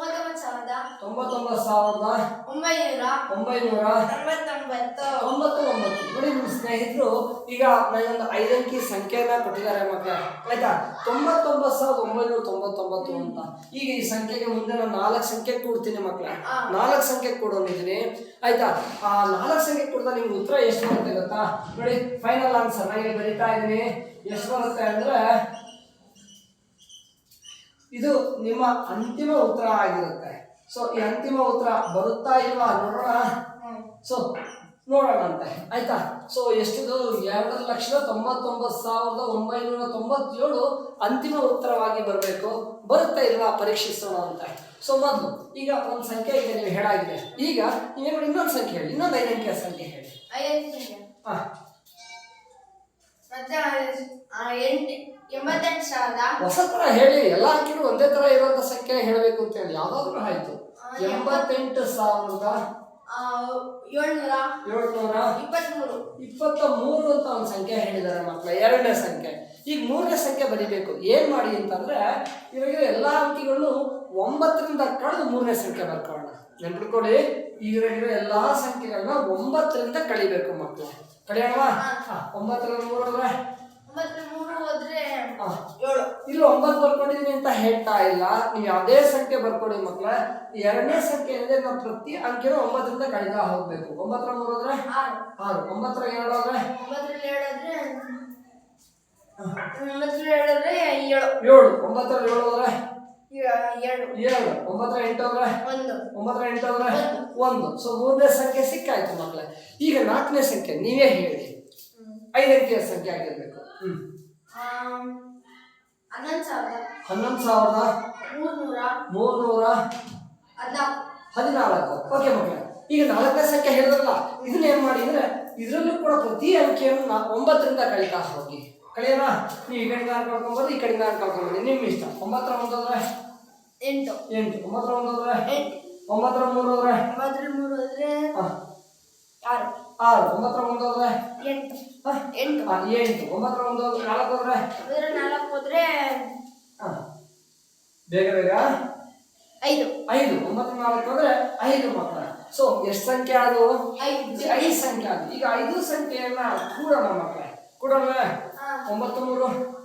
ತೊಂಬತ್ತೊಂಬತ್ತು ಸಾವಿರದ ತೊಂಬತ್ತೊಂಬತ್ತು ಸಾವಿರದ ಒಂಬೈನೂರ ಒಂಬೈನೂರ ತೊಂಬತ್ತೊಂಬತ್ತು. ತೊಂಬತ್ತು ಒಂಬತ್ತು ನೋಡಿ ನಿಮ್ಮ ಸ್ನೇಹಿತರು ಈಗ ನನಗೊಂದು ಐದಂಕಿ ಸಂಖ್ಯೆಯನ್ನ ಕೊಟ್ಟಿದ್ದಾರೆ ಮಕ್ಕಳ. ಆಯ್ತಾ? ತೊಂಬತ್ತೊಂಬತ್ತು ಸಾವಿರದ ಒಂಬೈನೂರ ತೊಂಬತ್ತೊಂಬತ್ತು ಅಂತ. ಈಗ ಈ ಸಂಖ್ಯೆಗೆ ಮುಂದೆ ನಾನು ನಾಲ್ಕು ಸಂಖ್ಯೆ ಕೊಡ್ತೀನಿ ಮಕ್ಕಳ. ನಾಲ್ಕು ಸಂಖ್ಯೆ ಕೊಡೋದಿದ್ದೀನಿ ಆಯ್ತಾ? ಆ ನಾಲ್ಕು ಸಂಖ್ಯೆ ಕೊಡ್ತಾ ನಿಮ್ಗೆ ಉತ್ತರ ಎಷ್ಟು ಬರುತ್ತೆ ಗೊತ್ತಾ? ನೋಡಿ ಫೈನಲ್ ಆನ್ಸರ್ ನಾನು ಇಲ್ಲಿ ಬರೀತಾ ಇದ್ದೀನಿ. ಎಷ್ಟು ಬರುತ್ತೆ ಅಂದ್ರೆ ಇದು ನಿಮ್ಮ ಅಂತಿಮ ಉತ್ತರ ಆಗಿರುತ್ತೆ. ಸೊ ಈ ಅಂತಿಮ ಉತ್ತರ ಬರುತ್ತಾ ಇಲ್ವಾ ನೋಡೋಣ. ಸೊ ನೋಡೋಣ ಅಂತೆ ಆಯ್ತಾ? ಸೊ ಎಷ್ಟಿದು? ಎರಡು ಲಕ್ಷದ ತೊಂಬತ್ತೊಂಬತ್ತು ಸಾವಿರದ ಒಂಬೈನೂರ ತೊಂಬತ್ತೇಳು ಅಂತಿಮ ಉತ್ತರವಾಗಿ ಬರಬೇಕು. ಬರುತ್ತಾ ಇಲ್ವಾ ಪರೀಕ್ಷಿಸೋಣ ಅಂತ. ಸೊ ಮೊದಲು ಈಗ ಒಂದು ಸಂಖ್ಯೆ ಈಗ ನೀವು ಹೇಳಾಗಿದೆ. ಈಗ ನೀವು ಇನ್ನೊಂದು ಸಂಖ್ಯೆ ಹೇಳಿ. ಇನ್ನೊಂದು ಐದು ಅಂಕಿಯ ಸಂಖ್ಯೆ ಹೇಳಿ. ಹಾಂ. ಎಂಬತ್ತೆಂಟು ಸಾವಿರದ. ಹೊಸ ಥರ ಹೇಳಿ ಎಲ್ಲ ಅಂಕಿಗಳು ಒಂದೇ ತರ ಇರುವಂತ ಸಂಖ್ಯೆ ಹೇಳಬೇಕು ಅಂತ ಹೇಳಿ ಯಾವ್ದಾದ್ರು ಆಯ್ತು. ಎಂಬತ್ತೆಂಟು ಸಾವಿರದ ಏಳ್ನೂರ ಏಳ್ನೂರ ಇಪ್ಪತ್ತ್ಮೂರು ಇಪ್ಪತ್ತ ಮೂರು ಅಂತ ಒಂದು ಸಂಖ್ಯೆ ಹೇಳಿದ್ದಾರೆ ಮಕ್ಕಳ ಎರಡನೇ ಸಂಖ್ಯೆ. ಈಗ ಮೂರನೇ ಸಂಖ್ಯೆ ಬರಿಬೇಕು. ಏನ್ ಮಾಡಿ ಅಂತಂದ್ರೆ ಇವಾಗ ಎಲ್ಲಾ ಅಂಕಿಗಳನ್ನು ಒಂಬತ್ತರಿಂದ ಕಳೆದು ಮೂರನೇ ಸಂಖ್ಯೆ ಬರ್ಕೊಳ್ಳೋಣ. ನೆನ್ಪಿಟ್ಕೊಳ್ಳಿ ಈಗ ಎಲ್ಲಾ ಸಂಖ್ಯೆಗಳನ್ನ ಒಂಬತ್ತರಿಂದ ಕಳಿಬೇಕು ಮಕ್ಕಳು. ಮೂರು ಅಂದ್ರೆ? ಒಂಬತ್ತರ ಮೂರು ಹೋದ್ರೆ. ಏಳು. ಇಲ್ಲಿ ಒಂಬತ್ತು ಬರ್ಕೊಂಡಿದೀನಿ ಅಂತ ಹೇಳ್ತಾ ಇಲ್ಲ. ನೀವು ಯಾವುದೇ ಸಂಖ್ಯೆ ಬರ್ಕೊಳ್ಳಿ ಮಕ್ಕಳ. ಎರಡನೇ ಸಂಖ್ಯೆ ಅಂದ್ರೆ ನಾವು ಪ್ರತಿ ಅಂಕೆನೂ ಒಂಬತ್ತರಿಂದ ಕಳೆದ ಹೋಗ್ಬೇಕು. ಒಂಬತ್ತರ ಮೂರು ಹೋದ್ರೆ? ಆರು. ಒಂಬತ್ತರ ಎರಡು ಹೋದ್ರೆ? ಒಂಬತ್ತರಲ್ಲಿ ಏಳಾದ್ರೆ ಏಳು. ಒಂಬತ್ತರ ಏಳು ಅಂದ್ರೆ ಏಳು. ಒಂಬತ್ತರ ಎಂಟು ಅಂದ್ರೆ? ಒಂದು. ಒಂಬತ್ತರ ಒಂದು. ಸೊ ಮೂರನೇ ಸಂಖ್ಯೆ ಸಿಕ್ಕಾಯ್ತು ಮಕ್ಕಳ. ಈಗ ನಾಲ್ಕನೇ ಸಂಖ್ಯೆ ನೀವೇ ಹೇಳಿ. ಐದಕ್ಕೆ ಸಂಖ್ಯೆ ಆಗಿರ್ಬೇಕು. ಹನ್ನೊಂದು ಸಾವಿರದ. ಮೂರ್ನೂರ. ಹದಿನಾಲ್ಕು. ಓಕೆ ಮಕ್ಕಳ. ಈಗ ನಾಲ್ಕನೇ ಸಂಖ್ಯೆ ಹೇಳಿದ್ರಲ್ಲ ಇದನ್ನ ಏನ್ ಮಾಡಿ ಅಂದ್ರೆ ಇದರಲ್ಲೂ ಕೂಡ ಪ್ರತಿ ಅಂಕಿಯನ್ನು ಒಂಬತ್ತರಿಂದ ಕಳಿತಾ ಹೋಗಿ. ಕಳೆಯೋಣ? ನೀವು ಈ ಕಡೆಯಿಂದ ಕಳ್ಕೊಂಡ್ಬೋದು ಕಳ್ಕೊಂಬೋದು ಈ ಕಡೆಯಿಂದ ಕಳ್ಕೊಂಡ್ಬೋದು ಕಳ್ಕೊಂಬೋದು ನಿಮ್ಮ ಇಷ್ಟ ಒಂಬತ್ತರ ಒಂದು ಅಂದ್ರೆ? ಎಂಟು. ಎಂಟು. ಒಂಬತ್ತರ ಒಂದು ಅಂದ್ರೆ ಎಂಟು. ಒಂಬತ್ತರ ಮೂರು ಅಂದ್ರೆ ಒಂಬತ್ತರ ಮೂರು ಹೋದ್ರೆ ಆರು. ಆರು. ಒಂಬತ್ತರ ಒಂದು ಅಂದ್ರೆ ಎಂಟು. ಎಂಟು. ಎಂಟು. ಒಂಬತ್ತರ ಒಂದು ನಾಲ್ಕು ಅಂದ್ರೆ ಒಂಬತ್ತರ ನಾಲ್ಕು ಹೋದ್ರೆ. ಬೇಗ ಬೇಗ? ಐದು. ಐದು. ಒಂಬತ್ತು ನಾಲ್ಕು ಅಂದ್ರೆ ಐದು ಮಕ್ಕಳ. ಸೊ ಎಷ್ಟು ಸಂಖ್ಯೆ ಅದು? ಐದು. ಐದು ಸಂಖ್ಯೆ ಅದು. ಈಗ ಐದು ಸಂಖ್ಯೆಯನ್ನ ಕೂಡೋಣ ಮಕ್ಕಳೇ. ಕೂಡೋಣ. ಒಂಬತ್ತು ಮೂರು?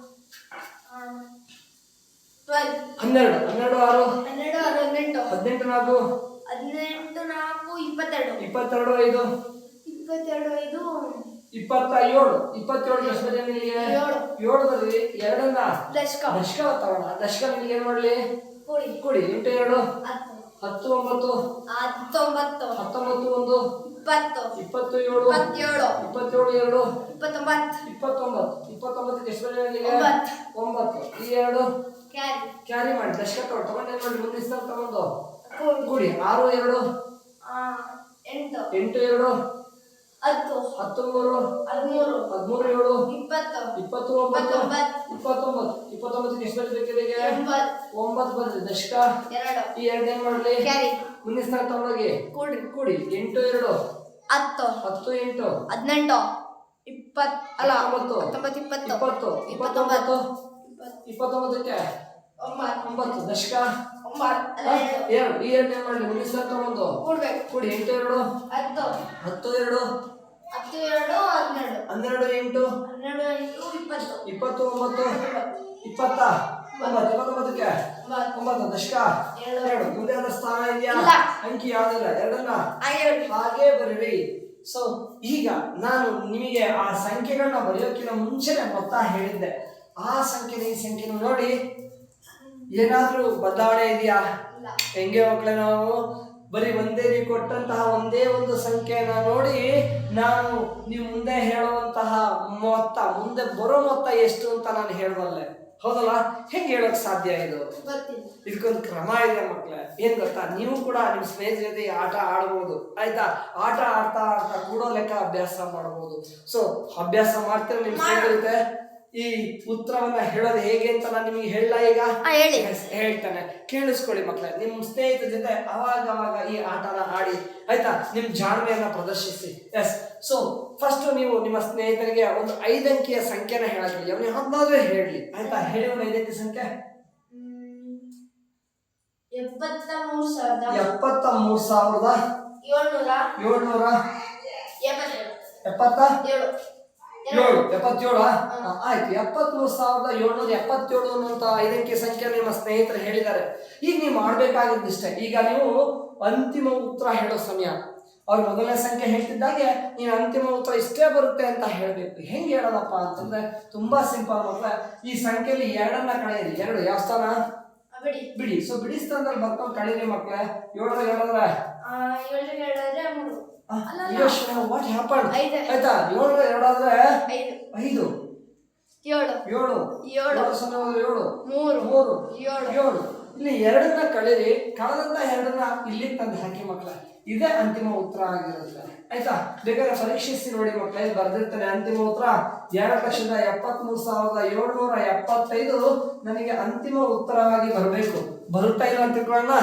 ಹನ್ನೆರಡು ಹನ್ನೆರಡು ಆರು? ಹನ್ನೆರಡು ಆರು ಹದಿನೆಂಟು. ಹದಿನೆಂಟು ನಾಲ್ಕು? ಹದಿನೆಂಟು ನಾಲ್ಕು ಇಪ್ಪತ್ತೆರಡು. ಇಪ್ಪತ್ತೆರಡು ಐದು? ಇಪ್ಪತ್ತೆರಡು ಐದು. ಇಪ್ಪತ್ತ ಏಳು. ಇಪ್ಪತ್ತೇಳು ಎಷ್ಟು ಬರೀ ನಿನಗೆ ಏಳು. ಏಳು ಎರಡನ್ನ ದಶಕ. ದಶಕ ತಗೋಣ. ದಶಕ ನಿಮಗೆ ಏನ್ ಮಾಡ್ಲಿ? ಕೊಡಿ. ಕೊಡಿ. ಎಂಟು ಎರಡು? ಹತ್ತು. ಒಂಬತ್ತು? ಹತ್ತೊಂಬತ್ತು. ಹತ್ತೊಂಬತ್ತು ಒಂದು? ಇಪ್ಪತ್ತು. ಇಪ್ಪತ್ತು ಏಳು? ಇಪ್ಪತ್ತೇಳು. ಇಪ್ಪತ್ತೇಳು ಎರಡು? ಇಪ್ಪತ್ತೊಂಬತ್ತು. ಇಪ್ಪತ್ತೊಂಬತ್ತು. ಇಪ್ಪತ್ತೊಂಬತ್ತು ಎಷ್ಟು. ಒಂಬತ್ತು. ಈ ಎರಡು? ಕ್ಯಾರಿ ಕ್ಯಾರಿ ಮಾಡಿ. ದಶಕ ತಗೊಂಡು ನೋಡಿ ಏನ್ ಮಾಡಿ ಮುಂದಿನ ಸ್ಥಾನ ತಗೊಂಡು. ಕೂಡಿ. ಆರು ಎರಡು. ಎಂಟು. ಎಂಟು ಎರಡು. ಹತ್ತು. ಹತ್ತು ಮೂರು ಹದಿಮೂರು. ಹದಿಮೂರು ಏಳು. ಇಪ್ಪತ್ತು. ಇಪ್ಪತ್ತು ಒಂಬತ್ತು ಇಪ್ಪತ್ತೊಂಬತ್ತು. ಇಪ್ಪತ್ತೊಂಬತ್ತು ಎಷ್ಟು ಬರೀಬೇಕು ಇದಕ್ಕೆ ಎಂಬತ್ತು. ಒಂಬತ್ತು ಬರ್ತದೆ. ದಶಕ ಎರಡು. ಈ ಎರಡು ಏನ್ ಮಾಡ್ಲಿ? ಕ್ಯಾರಿ ಮುಂದಿನ ಸ್ಥಾನ ತಗೊಂಡೋಗಿ. ಕೂಡಿ ಕೂಡಿ. ಎಂಟು ಎರಡು. ಹತ್ತು. ಹತ್ತು ಎಂಟು. ಹದಿನೆಂಟು. ಇಪ್ಪತ್ತು. ಅಲ್ಲ ಒಂಬತ್ತು ಇಪ್ಪತ್ತು. ಇಪ್ಪತ್ತು. ಇಪ್ಪತ್ತೊಂಬತ್ತು. ಇಪ್ಪತ್ತೊಂಬತ್ತು. ಇಪ್ಪತ್ತೊಂಬತ್ತಕ್ಕೆ. ಒಂಬತ್ತು ಒಂಬತ್ತು ದಶಕ ಎರಡು ಈ ಏನ್ ಮಾಡ್ಲಿ ಮುಂದಿನ ಸ್ಥಾನ ತಗೊಂಡು ಕೂಡಿ ಎಂಟು ಎರಡು? ಹತ್ತು. ಹತ್ತು ಎರಡು? ಹತ್ತು ಎರಡು ಹನ್ನೆರಡು. ಹನ್ನೆರಡು ಎಂಟು? ಹನ್ನೆರಡು ಎಂಟು ಇಪ್ಪತ್ತು. ಇಪ್ಪತ್ತು ಒಂಬತ್ತು? ಇಪ್ಪತ್ತ? ಒಂಬತ್ತು ಇಪ್ಪತ್ತೊಂಬತ್ತಕ್ಕೆ? ಒಂಬತ್ತು. ದಶಕ? ಎರಡು. ಮುಂದೆ ಅದರ ಸ್ಥಾನ ಇದೆಯಾ. ಅಂಕಿ ಯಾವ್ದಿಲ್ಲ? ಎರಡನ್ನ? ಹಾಗೆ ಹಾಗೆ ಬರೀರಿ. ಸೊ ಈಗ ನಾನು ನಿಮಗೆ ಆ ಸಂಖ್ಯೆಗಳನ್ನ ಬರೆಯೋಕ್ಕಿಂತ ಮುಂಚೆನೆ ಮೊತ್ತ ಹೇಳಿದ್ದೆ. ಆ ಸಂಖ್ಯೆ ಈ ಸಂಖ್ಯೆನ ನೋಡಿ. ಏನಾದ್ರೂ ಬದಲಾವಣೆ ಇದೆಯಾ? ಹೆಂಗೆ ಮಕ್ಕಳೇ ನಾವು? ಬರೀ ಒಂದೇ ನೀವು ಕೊಟ್ಟಂತಹ ಒಂದೇ ಒಂದು ಸಂಖ್ಯೆಯನ್ನ ನೋಡಿ ನಾನು ನೀವು ಮುಂದೆ ಹೇಳುವಂತಹ ಮೊತ್ತ ಮುಂದೆ ಬರೋ ಮೊತ್ತ ಎಷ್ಟು ಅಂತ ನಾನು ಹೇಳಬಲ್ಲೆ ಹೌದಲ್ಲ? ಹೆಂಗೆ ಹೇಳೋಕ್ ಸಾಧ್ಯ ಇದು? ಇದಕ್ಕೊಂದು ಕ್ರಮ ಇದೆ ಮಕ್ಕಳೇ. ಏನ್ ಗೊತ್ತಾ? ನೀವು ಕೂಡ ನಿಮ್ಮ ಸ್ನೇಹಿತರ ಜೊತೆ ಆಟ ಆಡ್ಬೋದು. ಆಯ್ತಾ? ಆಟ ಆಡ್ತಾ ಆಡ್ತಾ ಕೂಡೋ ಲೆಕ್ಕ ಅಭ್ಯಾಸ ಮಾಡ್ಬೋದು. ಸೊ ಅಭ್ಯಾಸ ಮಾಡ್ತೀರ ನಿಮ್ಮ ಸ್ನೇಹಿತರ ಜೊತೆ ಈ ಉತ್ತರವನ್ನ ಹೇಳೋದು ಹೇಗೆ ಅಂತ ನಾನು ನಿಮಗೆ ಹೇಳಲ್ಲ ಈಗ? ಹೇಳಿ. ಹೇಳ್ತಾನೆ. ಕೇಳಿಸ್ಕೊಳ್ಳಿ ಮಕ್ಕಳೇ ನಿಮ್ಮ ಸ್ನೇಹಿತರ ಜೊತೆ ಅವಾಗ ಅವಾಗ ಈ ಆಟನ ಆಡಿ ಆಯ್ತಾ? ನಿಮ್ಮ ಜಾಣ್ಮೆಯನ್ನ ಪ್ರದರ್ಶಿಸಿ. ಎಸ್ ಸೊ ಫಸ್ಟ್ ನೀವು ನಿಮ್ಮ ಸ್ನೇಹಿತರಿಗೆ ಒಂದು ಐದಂಕಿಯ ಸಂಖ್ಯೆನ ಹೇಳಿ ಅವನಿಗೆ ಯಾವ್ದಾದ್ರೂ ಹೇಳಿ. ಆಯ್ತಾ? ಹೇಳಿ ಒಂದು ಐದಂಕಿ ಸಂಖ್ಯೆ. ಎಪ್ಪತ್ತ ಮೂರು ಸಾವಿರದ. ಎಪ್ಪತ್ತ ಮೂರ್ ಸಾವಿರದ ಏಳ್ನೂರ. ಏಳ್ನೂರ ಎಪ್ಪತ್ತ? ಏಳು. ಏಳು. ಎಪ್ಪತ್ತೇಳ ಆಯ್ತು. ಎಪ್ಪತ್ಮೂರು ಸಾವಿರದ ಏಳ್ನೂರ ಎಪ್ಪತ್ತೇಳು ಅನ್ನುವಂತ ಐದಕ್ಕೆ ಸಂಖ್ಯೆ ನಿಮ್ಮ ಸ್ನೇಹಿತರು ಹೇಳಿದ್ದಾರೆ. ಈಗ ನೀವು ಮಾಡ್ಬೇಕಾಗಿದ್ದಿಷ್ಟೇ ಈಗ ನೀವು ಅಂತಿಮ ಉತ್ತರ ಹೇಳೋ ಸಮಯ. ಅವ್ರು ಮೊದಲನೇ ಸಂಖ್ಯೆ ಹೇಳ್ತಿದ್ದಾಗೆ ನೀನು ಅಂತಿಮ ಉತ್ತರ ಇಷ್ಟೇ ಬರುತ್ತೆ ಅಂತ ಹೇಳಬೇಕು. ಹೆಂಗೆ ಹೇಳೋದಪ್ಪ ಅಂತಂದ್ರೆ ತುಂಬಾ ಸಿಂಪಲ್ ಮಕ್ಕಳ ಈ ಸಂಖ್ಯೆಯಲ್ಲಿ ಎರಡನ್ನ ಕಳೆಯಿರಿ. ಎರಡು ಯಾವ ಸ್ಥಾನ? ಬಿಡಿ. ಸೊ ಬಿಡಿ ಸ್ಥಾನದಲ್ಲಿ ಬರ್ಕೊಂಡು ಕಳೀರಿ ಮಕ್ಕಳೇ. ಏಳರ ಎರಡರ ಯೋಚನೆ ವಾಟ್ ಹ್ಯಾಪನ್. ಆಯ್ತಾ? ಏಳು ಎರಡಾದ್ರೆ ಐದು. ಐದು. ಏಳು. ಏಳು. ಏಳು. ಸೊನ್ನೆ ಒಂದು ಏಳು. ಮೂರು. ಮೂರು. ಏಳು. ಏಳು. ಇಲ್ಲಿ ಎರಡನ್ನ ಕಳೀರಿ ಕಳೆದಂತ ಎರಡನ್ನ ಇಲ್ಲಿ ತಂದು ಹಾಕಿ ಮಕ್ಕಳ. ಇದೇ ಅಂತಿಮ ಉತ್ತರ ಆಗಿರುತ್ತೆ. ಆಯ್ತಾ? ಬೇಕಾದ್ರೆ ಪರೀಕ್ಷಿಸಿ ನೋಡಿ ಮಕ್ಕಳ ಇಲ್ಲಿ ಬರ್ದಿರ್ತಾನೆ. ಅಂತಿಮ ಉತ್ತರ ಎರಡು ಲಕ್ಷದ ಎಪ್ಪತ್ಮೂರು ಸಾವಿರದ ಏಳ್ನೂರ ಎಪ್ಪತ್ತೈದು ನನಗೆ ಅಂತಿಮ ಉತ್ತರವಾಗಿ ಬರಬೇಕು. ಬರುತ್ತಾ ಇಲ್ಲ ಅಂತ ತಿಳ್ಕೊಳ್ಳೋಣ?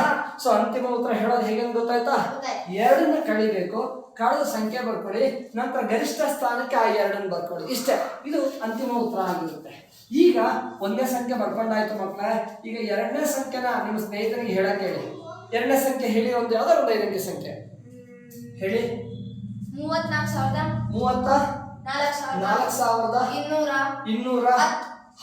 ಸೊ ಅಂತಿಮ ಉತ್ತರ ಹೇಳೋದು ಹೇಗೆ ಗೊತ್ತಾಯ್ತಾ. ಎರಡನ್ನ ಕಳಿಬೇಕು. ಕಳೆದ ಸಂಖ್ಯೆ ಬರ್ಕೊಳ್ಳಿ. ನಂತರ ಗರಿಷ್ಠ ಸ್ಥಾನಕ್ಕೆ ಆ ಎರಡನ್ನು ಬರ್ಕೊಳ್ಳಿ. ಇಷ್ಟೇ. ಇದು ಅಂತಿಮ ಉತ್ತರ ಆಗಿರುತ್ತೆ. ಈಗ ಒಂದೇ ಸಂಖ್ಯೆ ಬರ್ಕೊಂಡಾಯ್ತು ಮಕ್ಕಳೇ. ಈಗ ಎರಡನೇ ಸಂಖ್ಯೆನ ನಿಮ್ಮ ಸ್ನೇಹಿತರಿಗೆ ಹೇಳಕ್ ಹೇಳಿ. ಎರಡನೇ ಸಂಖ್ಯೆ ಹೇಳಿ ಒಂದು ಯಾವ್ದಾರು ಒಂದು ಐದನೇ ಸಂಖ್ಯೆ. ಹೇಳಿ. ಮೂವತ್ನಾಲ್ಕು ಸಾವಿರದ. ಮೂವತ್ತ? ನಾಲ್ಕು ಸಾವಿರದ. ಇನ್ನೂರ. ಇನ್ನೂರ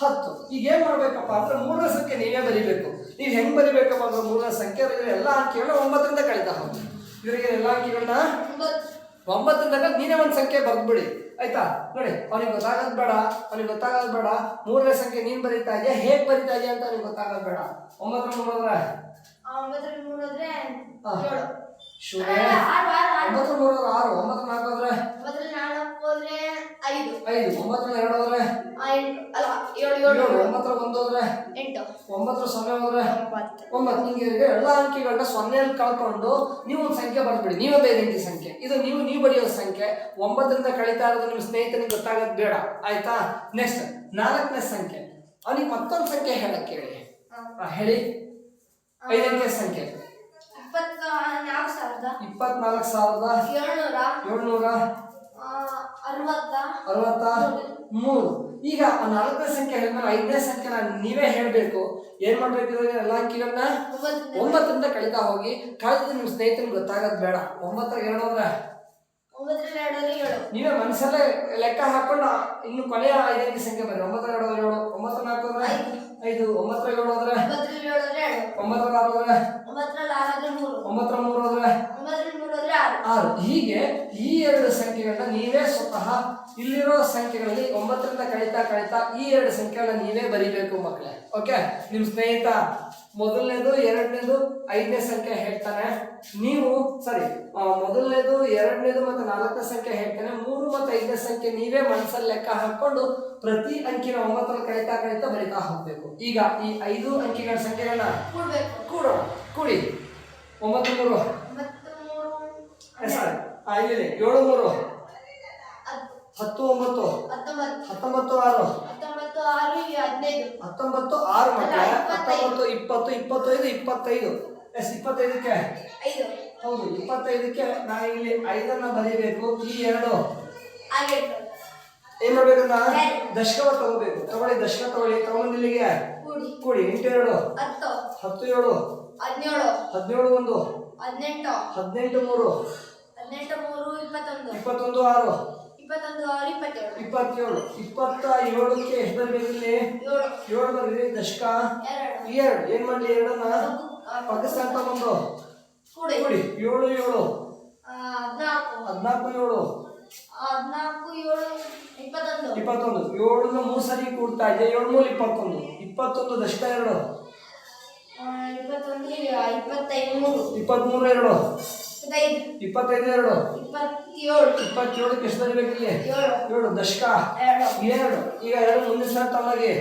ಹತ್ತು. ಈಗ ಏನ್ ಮಾಡ್ಬೇಕಪ್ಪ? ಅಂದ್ರೆ ಮೂರನೇ ಸಂಖ್ಯೆ ನೀವೇ ಬರಿಬೇಕು. ನೀವು ಹೆಂಗೆ ಬರಿಬೇಕಪ್ಪ ಅಂದ್ರೆ ಮೂರನೇ ಸಂಖ್ಯೆ ಎಲ್ಲ ಅಂಕಿಗಳನ್ನ ಒಂಬತ್ತರಿಂದ ಕಳೀತಾ ಹೋಗಿ. ಇವರಿಗೆ ಎಲ್ಲ ಅಂಕಿಗಳನ್ನ? ಒಂಬತ್ತರಿಂದ ಒಂಬತ್ತರಿಂದ ನೀನೇ ಒಂದು ಸಂಖ್ಯೆ ಬರ್ದ್ಬಿಡಿ. ಆಯ್ತಾ? ನೋಡಿ ಅವನಿಗೆ ಗೊತ್ತಾಗೋದು ಬೇಡ ಅವನಿಗೆ ಗೊತ್ತಾಗೋದು ಬೇಡ. ಮೂರನೇ ಸಂಖ್ಯೆ ನೀನು ಬರೀತಾ ಇದೆಯಾ ಹೇಗ್ ಬರೀತಾ ಇದೆಯಾ ಅಂತ ಅವನಿಗೆ ಗೊತ್ತಾಗೋದು ಬೇಡ. ಒಂಬತ್ತರ ಮೂರ ಒಂಬತ್ತರ ಮೂರದ್ರ ಆರು ಒಂಬತ್ತರ ನಾಲ್ಕು ಹೋದ್ರೆ ಐದು. ಐದು. ಒಂಬತ್ತರ ಎರಡು ಹೋದ್ರೆ ಎಂಟು ಅಲ್ಲ ಏಳು ಏಳು ಏಳು. ಒಂಬತ್ತರ ಎಂಟು. ಒಂಬತ್ತರ ಸೊನ್ನೆ ಹೋದ್ರೆ? ಒಂಬತ್ತು. ಒಂಬತ್ತು. ನಿಮಗೆ ಎಲ್ಲ ಅಂಕಿಗಳನ್ನ ಸೊನ್ನೆಯಲ್ಲಿ ಕಳ್ಕೊಂಡು ನೀವು ಒಂದು ಸಂಖ್ಯೆ ಬರ್ಬಿಡಿ ನೀವೊಂದು ಐಡೆಂಟಿ ಸಂಖ್ಯೆ. ಇದು ನೀವು ನೀವು ಬರೆಯೋ ಸಂಖ್ಯೆ. ಒಂಬತ್ತರಿಂದ ಕಳೀತಾ ಇರೋದು ನಿಮ್ಮ ಸ್ನೇಹಿತನಿಗೆ ಗೊತ್ತಾಗೋದು ಬೇಡ. ಆಯ್ತಾ? ನೆಕ್ಸ್ಟ್ ನಾಲ್ಕನೇ ಸಂಖ್ಯೆ. ಅವನಿಗೆ ಮತ್ತೊಂದು ಸಂಖ್ಯೆ ಹೇಳಕ್ಕೆ ಹೇಳಿ. ಹೇಳಿ ಐದನೇ ಸಂಖ್ಯೆ. ಇಪ್ಪತ್ತ ನಾಲ್ಕು ಸಾವಿರದ. ಇಪ್ಪತ್ನಾಲ್ಕು ಸಾವಿರದ. ಏಳ್ನೂರ. ಏಳ್ನೂರ. ಅರವತ್ತ. ಅರವತ್ತ. ಮೂರು. ಈಗ ಆ ನಾಲ್ಕನೇ ಸಂಖ್ಯೆ ಹೇಳಿದ್ಮೇಲೆ ಐದನೇ ಸಂಖ್ಯೆನ ನೀವೇ ಹೇಳಬೇಕು. ಏನ್ ಮಾಡ್ಬೇಕು ಇವಾಗ ಎಲ್ಲ ಅಂಕಿಗಳನ್ನ ಒಂಬತ್ತರಿಂದ ಕಳಿತಾ ಹೋಗಿ ಕಳೆದ ನಿಮ್ಮ ಸ್ನೇಹಿತನಿಗೆ ಗೊತ್ತಾಗೋದು ಬೇಡ. ಒಂಬತ್ತರ ಎರಡು ಅಂದ್ರೆ ಒಂಬತ್ತರಿಂದ ಎರಡರಲ್ಲಿ ಏಳು. ನೀವೇ ಮನಸ್ಸಲ್ಲೇ ಲೆಕ್ಕ ಹಾಕೊಂಡು ಇನ್ನು ಕೊನೆಯ ಐದನೇ ಸಂಖ್ಯೆ ಬರ್ರಿ. ಒಂಬತ್ತರ ಎರಡು ಏಳು? ಒಂಬತ್ತರ ನಾಲ್ಕು ಅಂದ್ರೆ ಐದು. ಒಂಬತ್ತರ ಏಳು ಅಂದ್ರೆ ಒಂಬತ್ತರ ಆರು ಅಂದ್ರೆ ಒಂಬತ್ತರ ಮೂರು. ಅಂದ್ರೆ ಆರು. ಹೀಗೆ ಈ ಎರಡು ಸಂಖ್ಯೆಗಳನ್ನ ನೀವೇ ಸ್ವತಃ ಇಲ್ಲಿರೋ ಸಂಖ್ಯೆಗಳಲ್ಲಿ ಒಂಬತ್ತರಿಂದ ಕಳೀತಾ ಕಳೀತಾ ಈ ಎರಡು ಸಂಖ್ಯೆಗಳನ್ನ ನೀವೇ ಬರಿಬೇಕು ಮಕ್ಕಳೇ ಓಕೆ? ನಿಮ್ಮ ಸ್ನೇಹಿತ ಮೊದಲನೇದು ಎರಡನೇದು ಐದನೇ ಸಂಖ್ಯೆ ಹೇಳ್ತಾನೆ. ನೀವು ಸಾರಿ ಮೊದಲನೇದು ಎರಡನೇದು ಮತ್ತು ನಾಲ್ಕನೇ ಸಂಖ್ಯೆ ಹೇಳ್ತಾನೆ. ಮೂರು ಮತ್ತು ಐದನೇ ಸಂಖ್ಯೆ ನೀವೇ ಮನಸ್ಸಲ್ಲಿ ಲೆಕ್ಕ ಹಾಕೊಂಡು ಪ್ರತಿ ಅಂಕಿನ ಒಂಬತ್ತರಲ್ಲಿ ಕಳೀತಾ ಕಳೀತಾ ಬರಿತಾ ಹೋಗ್ಬೇಕು. ಈಗ ಈ ಐದು ಅಂಕಿಗಳ ಸಂಖ್ಯೆಗಳನ್ನ ಕೂಡ್ಬೇಕು ಕೂಡೋಣ ಕೂಡಿ. ಒಂಬತ್ತು ಮೂರು. ಸಾರಿ ಇಲ್ಲಿ. ಏಳು ಮೂರು. ಹತ್ತು ಒಂಬತ್ತು ಹತ್ತೊಂಬತ್ತು ಆರು. ಹತ್ತೊಂಬತ್ತು ಆರು ಹದಿನೈದು. ಹತ್ತೊಂಬತ್ತು ಆರು ಮಕ್ಕಳ. ಹತ್ತೊಂಬತ್ತು ಇಪ್ಪತ್ತು ಇಪ್ಪತ್ತೈದು ಇಪ್ಪತ್ತೈದು. ಎಸ್ ಇಪ್ಪತ್ತೈದಕ್ಕೆ? ಐದು. ಹೌದು ಇಪ್ಪತ್ತೈದಕ್ಕೆ ನಾ ಇಲ್ಲಿ ಐದನ್ನ ಬರೀಬೇಕು ಈ ಎರಡು. ಏನ್ ಮಾಡ್ಬೇಕಂತ. ದಶಕವ ತಗೋಬೇಕು. ತಗೊಳ್ಳಿ ದಶಕ ತಗೊಳ್ಳಿ. ತಗೊಂಡ್ ಇಲ್ಲಿಗೆ. ಕೂಡಿ. ಕೂಡಿ ಎಂಟು ಎರಡು ಹತ್ತು. ಹತ್ತು ಏಳು. ಹದಿನೇಳು. ಹದಿನೇಳು ಒಂದು. ಹದಿನೆಂಟು. ಹದಿನೆಂಟು ಮೂರು. ಹದಿನೆಂಟು ಮೂರು ಇಪ್ಪತ್ತೊಂದು. ಇಪ್ಪತ್ತೊಂದು ಆರು. ಇಪ್ಪತ್ತೊಂದು ಆರು ಇಪ್ಪತ್ತೇಳು. ಇಪ್ಪತ್ತೇಳು ಇಪ್ಪತ್ತ ಏಳಕ್ಕೆ ಎಷ್ಟು ಬರ್ಬೇಕು ಇಲ್ಲಿ ಏಳು ಬರ್ರಿ ದಶಕ? ಎರಡು. ಏನ್ ಮಾಡ್ಲಿ ಎರಡನ್ನ? ಪಾಕಿಸ್ತಾನ ತಗೊಂಡು ಕೂಡಿ. ನೋಡಿ ಏಳು ಏಳು. ಹದಿನಾಲ್ಕು. ಏಳು. ಹದಿನಾಲ್ಕು ಏಳು ಇಪ್ಪತ್ತೊಂದು. ಇಪ್ಪತ್ತೊಂದು. ಏಳನ್ನ ಮೂರು ಸರಿ ಕೂಡ್ತಾ ಇದೆ ಏಳು ಮೂರು ಇಪ್ಪತ್ತೊಂದು. ಇಪ್ಪತ್ತೊಂದು ದಶಕ ಎರಡು. ಇಪ್ಪತ್ತೊಂದು ಇಪ್ಪತ್ತೈದು. ಮೂರು ಎರಡು. ಇಪ್ಪತ್ತೈದು. ಇಪ್ಪತ್ತೈದು ಎರಡು. ಇಪ್ಪತ್ತೇಳು ಇಪ್ಪತ್ತೇಳಕ್ಕೆ ಎಷ್ಟು ಬರೀಬೇಕು ಇಲ್ಲಿ. ಏಳು. ಏಳು ದಶಕ. ಎರಡು. ಈಗ ಎರಡು ಮುಂದೆ ಸರ್ ತಮಗೆ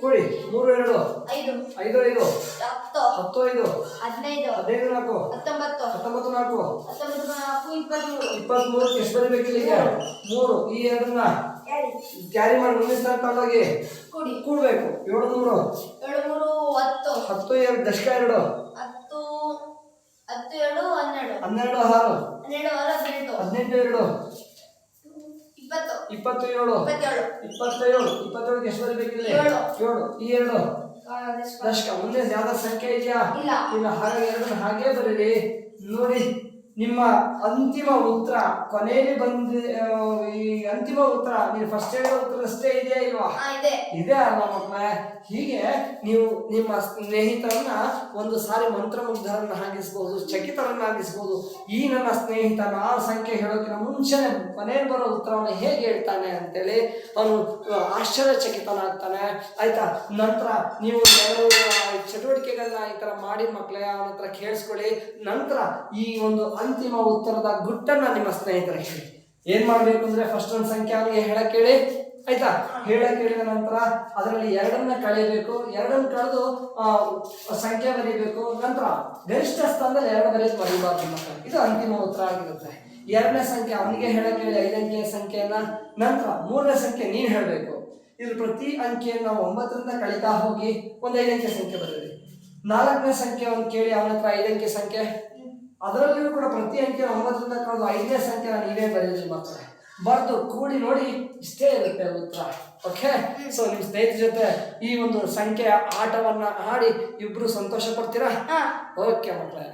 ಕೂಡಿ. ಮೂರು ಎರಡು. ಐದು. ಐದು ಐದು. ಹತ್ತು. ಹತ್ತು ಐದು. ಹದಿನೈದು. ಹದಿನೈದು ನಾಲ್ಕು. ಹತ್ತೊಂಬತ್ತು. ಹತ್ತೊಂಬತ್ತು ನಾಲ್ಕು. ಇಪ್ಪತ್ಮೂರು ಎಷ್ಟು ಬರಬೇಕಿಲ್ಲ ಈಗ. ಮೂರು. ಈ ಎರಡನ್ನ ಎರಡು. ಕ್ಯಾರಿ ಮಾಡಿ ಮುಂದೆ ಸರ್ ತಗೊಂಡೋಗಿ ಕೂಡಬೇಕು. ಏಳು ಮೂರು. ಏಳು ಮೂರು ಹತ್ತು. ಹತ್ತು ಎರಡು. ದಶಕ ಎರಡು. ಹತ್ತು ಹತ್ತು ಎರಡು ಹನ್ನೆರಡು. ಹನ್ನೆರಡು ಆರು. ಎರಡು? ಇಪ್ಪತ್ತು. ಇಪ್ಪತ್ತು ಏಳು? ಇಪ್ಪತ್ತೇಳು. ಇಪ್ಪತ್ತೇಳು. ಎಷ್ಟು ಬರಬೇಕಿಲ್ಲ? ಏಳು. ಈ ಎರಡು? ದಶಕ. ಮುಂದೆ ಯಾವ್ದಾದ್ರು ಸಂಖ್ಯೆ ಇದೆಯಾ? ಇಲ್ಲ. ಇಲ್ಲ ಹಾಗೆ ಎರಡನ್ನ ಹಾಗೆ ಬರೀರಿ ನೋಡಿ. ನಿಮ್ಮ ಅಂತಿಮ ಉತ್ತರ ಕೊನೆಯಲ್ಲಿ ಬಂದ ಈ ಅಂತಿಮ ಉತ್ತರ ನೀವು ಫಸ್ಟ್ ಹೇಳಿದ ಉತ್ತರ ಅಷ್ಟೇ ಇದೆಯಾ ಇಲ್ವಾ? ಇದೆ. ಇದೆ ಅಲ್ವಾ ಮಕ್ಕಳೇ ಹೀಗೆ ನೀವು ನಿಮ್ಮ ಸ್ನೇಹಿತರನ್ನ ಒಂದು ಸಾರಿ ಮಂತ್ರ ಹಾಗಿಸ್ಬೋದು ಚಕಿತರನ್ನಾಗಿಸ್ಬೋದು ಈ ನನ್ನ ಸ್ನೇಹಿತ ಆ ಸಂಖ್ಯೆ ಹೇಳೋಕ್ಕಿಂತ ಮುಂಚೆನೆ ಕೊನೆಯಲ್ಲಿ ಬರೋ ಉತ್ತರವನ್ನು ಹೇಗೆ ಹೇಳ್ತಾನೆ ಅಂತೇಳಿ ಅವನು ಆಶ್ಚರ್ಯಚಕಿತನಾಗ್ತಾನೆ. ಆಯ್ತಾ? ನಂತರ ನೀವು ಕೆಲವು ಚಟುವಟಿಕೆಗಳನ್ನ ಈ ಥರ ಮಾಡಿ ಮಕ್ಕಳೇ ಅವನ ಹತ್ರ ಕೇಳಿಸ್ಕೊಳ್ಳಿ. ನಂತರ ಈ ಒಂದು ಅಂತಿಮ ಉತ್ತರದ ಗುಟ್ಟನ್ನ ನಿಮ್ಮ ಸ್ನೇಹಿತರಿಗೆ ಹೇಳಿ ಏನ್ ಮಾಡ್ಬೇಕು ಅಂದ್ರೆ ಫಸ್ಟ್ ಒಂದು ಸಂಖ್ಯೆ ಅವನಿಗೆ ಹೇಳ ಕೇಳಿ. ಆಯ್ತಾ? ಹೇಳಕ್ ಹೇಳಿದ ನಂತರ ಅದರಲ್ಲಿ ಎರಡನ್ನ ಕಳೆಯಬೇಕು ಎರಡನ್ನ ಕಳೆದು ಆ ಸಂಖ್ಯೆ ಬರೀಬೇಕು. ನಂತರ ಗರಿಷ್ಠ ಸ್ಥಾನದಲ್ಲಿ ಎರಡು ಬರೆಯೋದು ಬರೀಬಾರ್ದು ಇದು ಅಂತಿಮ ಉತ್ತರ ಆಗಿರುತ್ತೆ. ಎರಡನೇ ಸಂಖ್ಯೆ ಅವನಿಗೆ ಹೇಳಕ್ ಹೇಳಿ ಐದನೇ ಸಂಖ್ಯೆಯನ್ನ. ನಂತರ ಮೂರನೇ ಸಂಖ್ಯೆ ನೀನ್ ಹೇಳಬೇಕು. ಇದು ಪ್ರತಿ ಅಂಕಿಯನ್ನು ನಾವು ಒಂಬತ್ತರಿಂದ ಕಳೀತಾ ಹೋಗಿ ಒಂದು ಐದಂಕೆ ಸಂಖ್ಯೆ ಬರೀರಿ ನಾಲ್ಕನೇ ಸಂಖ್ಯೆ ಅವನು ಕೇಳಿ ಅವನ ಹತ್ರ ಐದಂಕೆ ಸಂಖ್ಯೆ. ಅದರಲ್ಲಿಯೂ ಕೂಡ ಪ್ರತಿ ಅಂಕೆ ಒಂಬತ್ತರಿಂದ ಕಳೆದು ಐದನೇ ಸಂಖ್ಯೆ ನೀವೇ ಬರೀರಿ ಮಕ್ಕಳೇ ಬರೆದು ಕೂಡಿ ನೋಡಿ ಇಷ್ಟೇ ಇರುತ್ತೆ ಉತ್ತರ. ಓಕೆ ಸೊ ನಿಮ್ಮ ಸ್ನೇಹಿತರ ಜೊತೆ ಈ ಒಂದು ಸಂಖ್ಯೆಯ ಆಟವನ್ನ ಆಡಿ ಇಬ್ರು ಸಂತೋಷ ಪಡ್ತೀರಾ? ಓಕೆ ಮಕ್ಕಳೇ.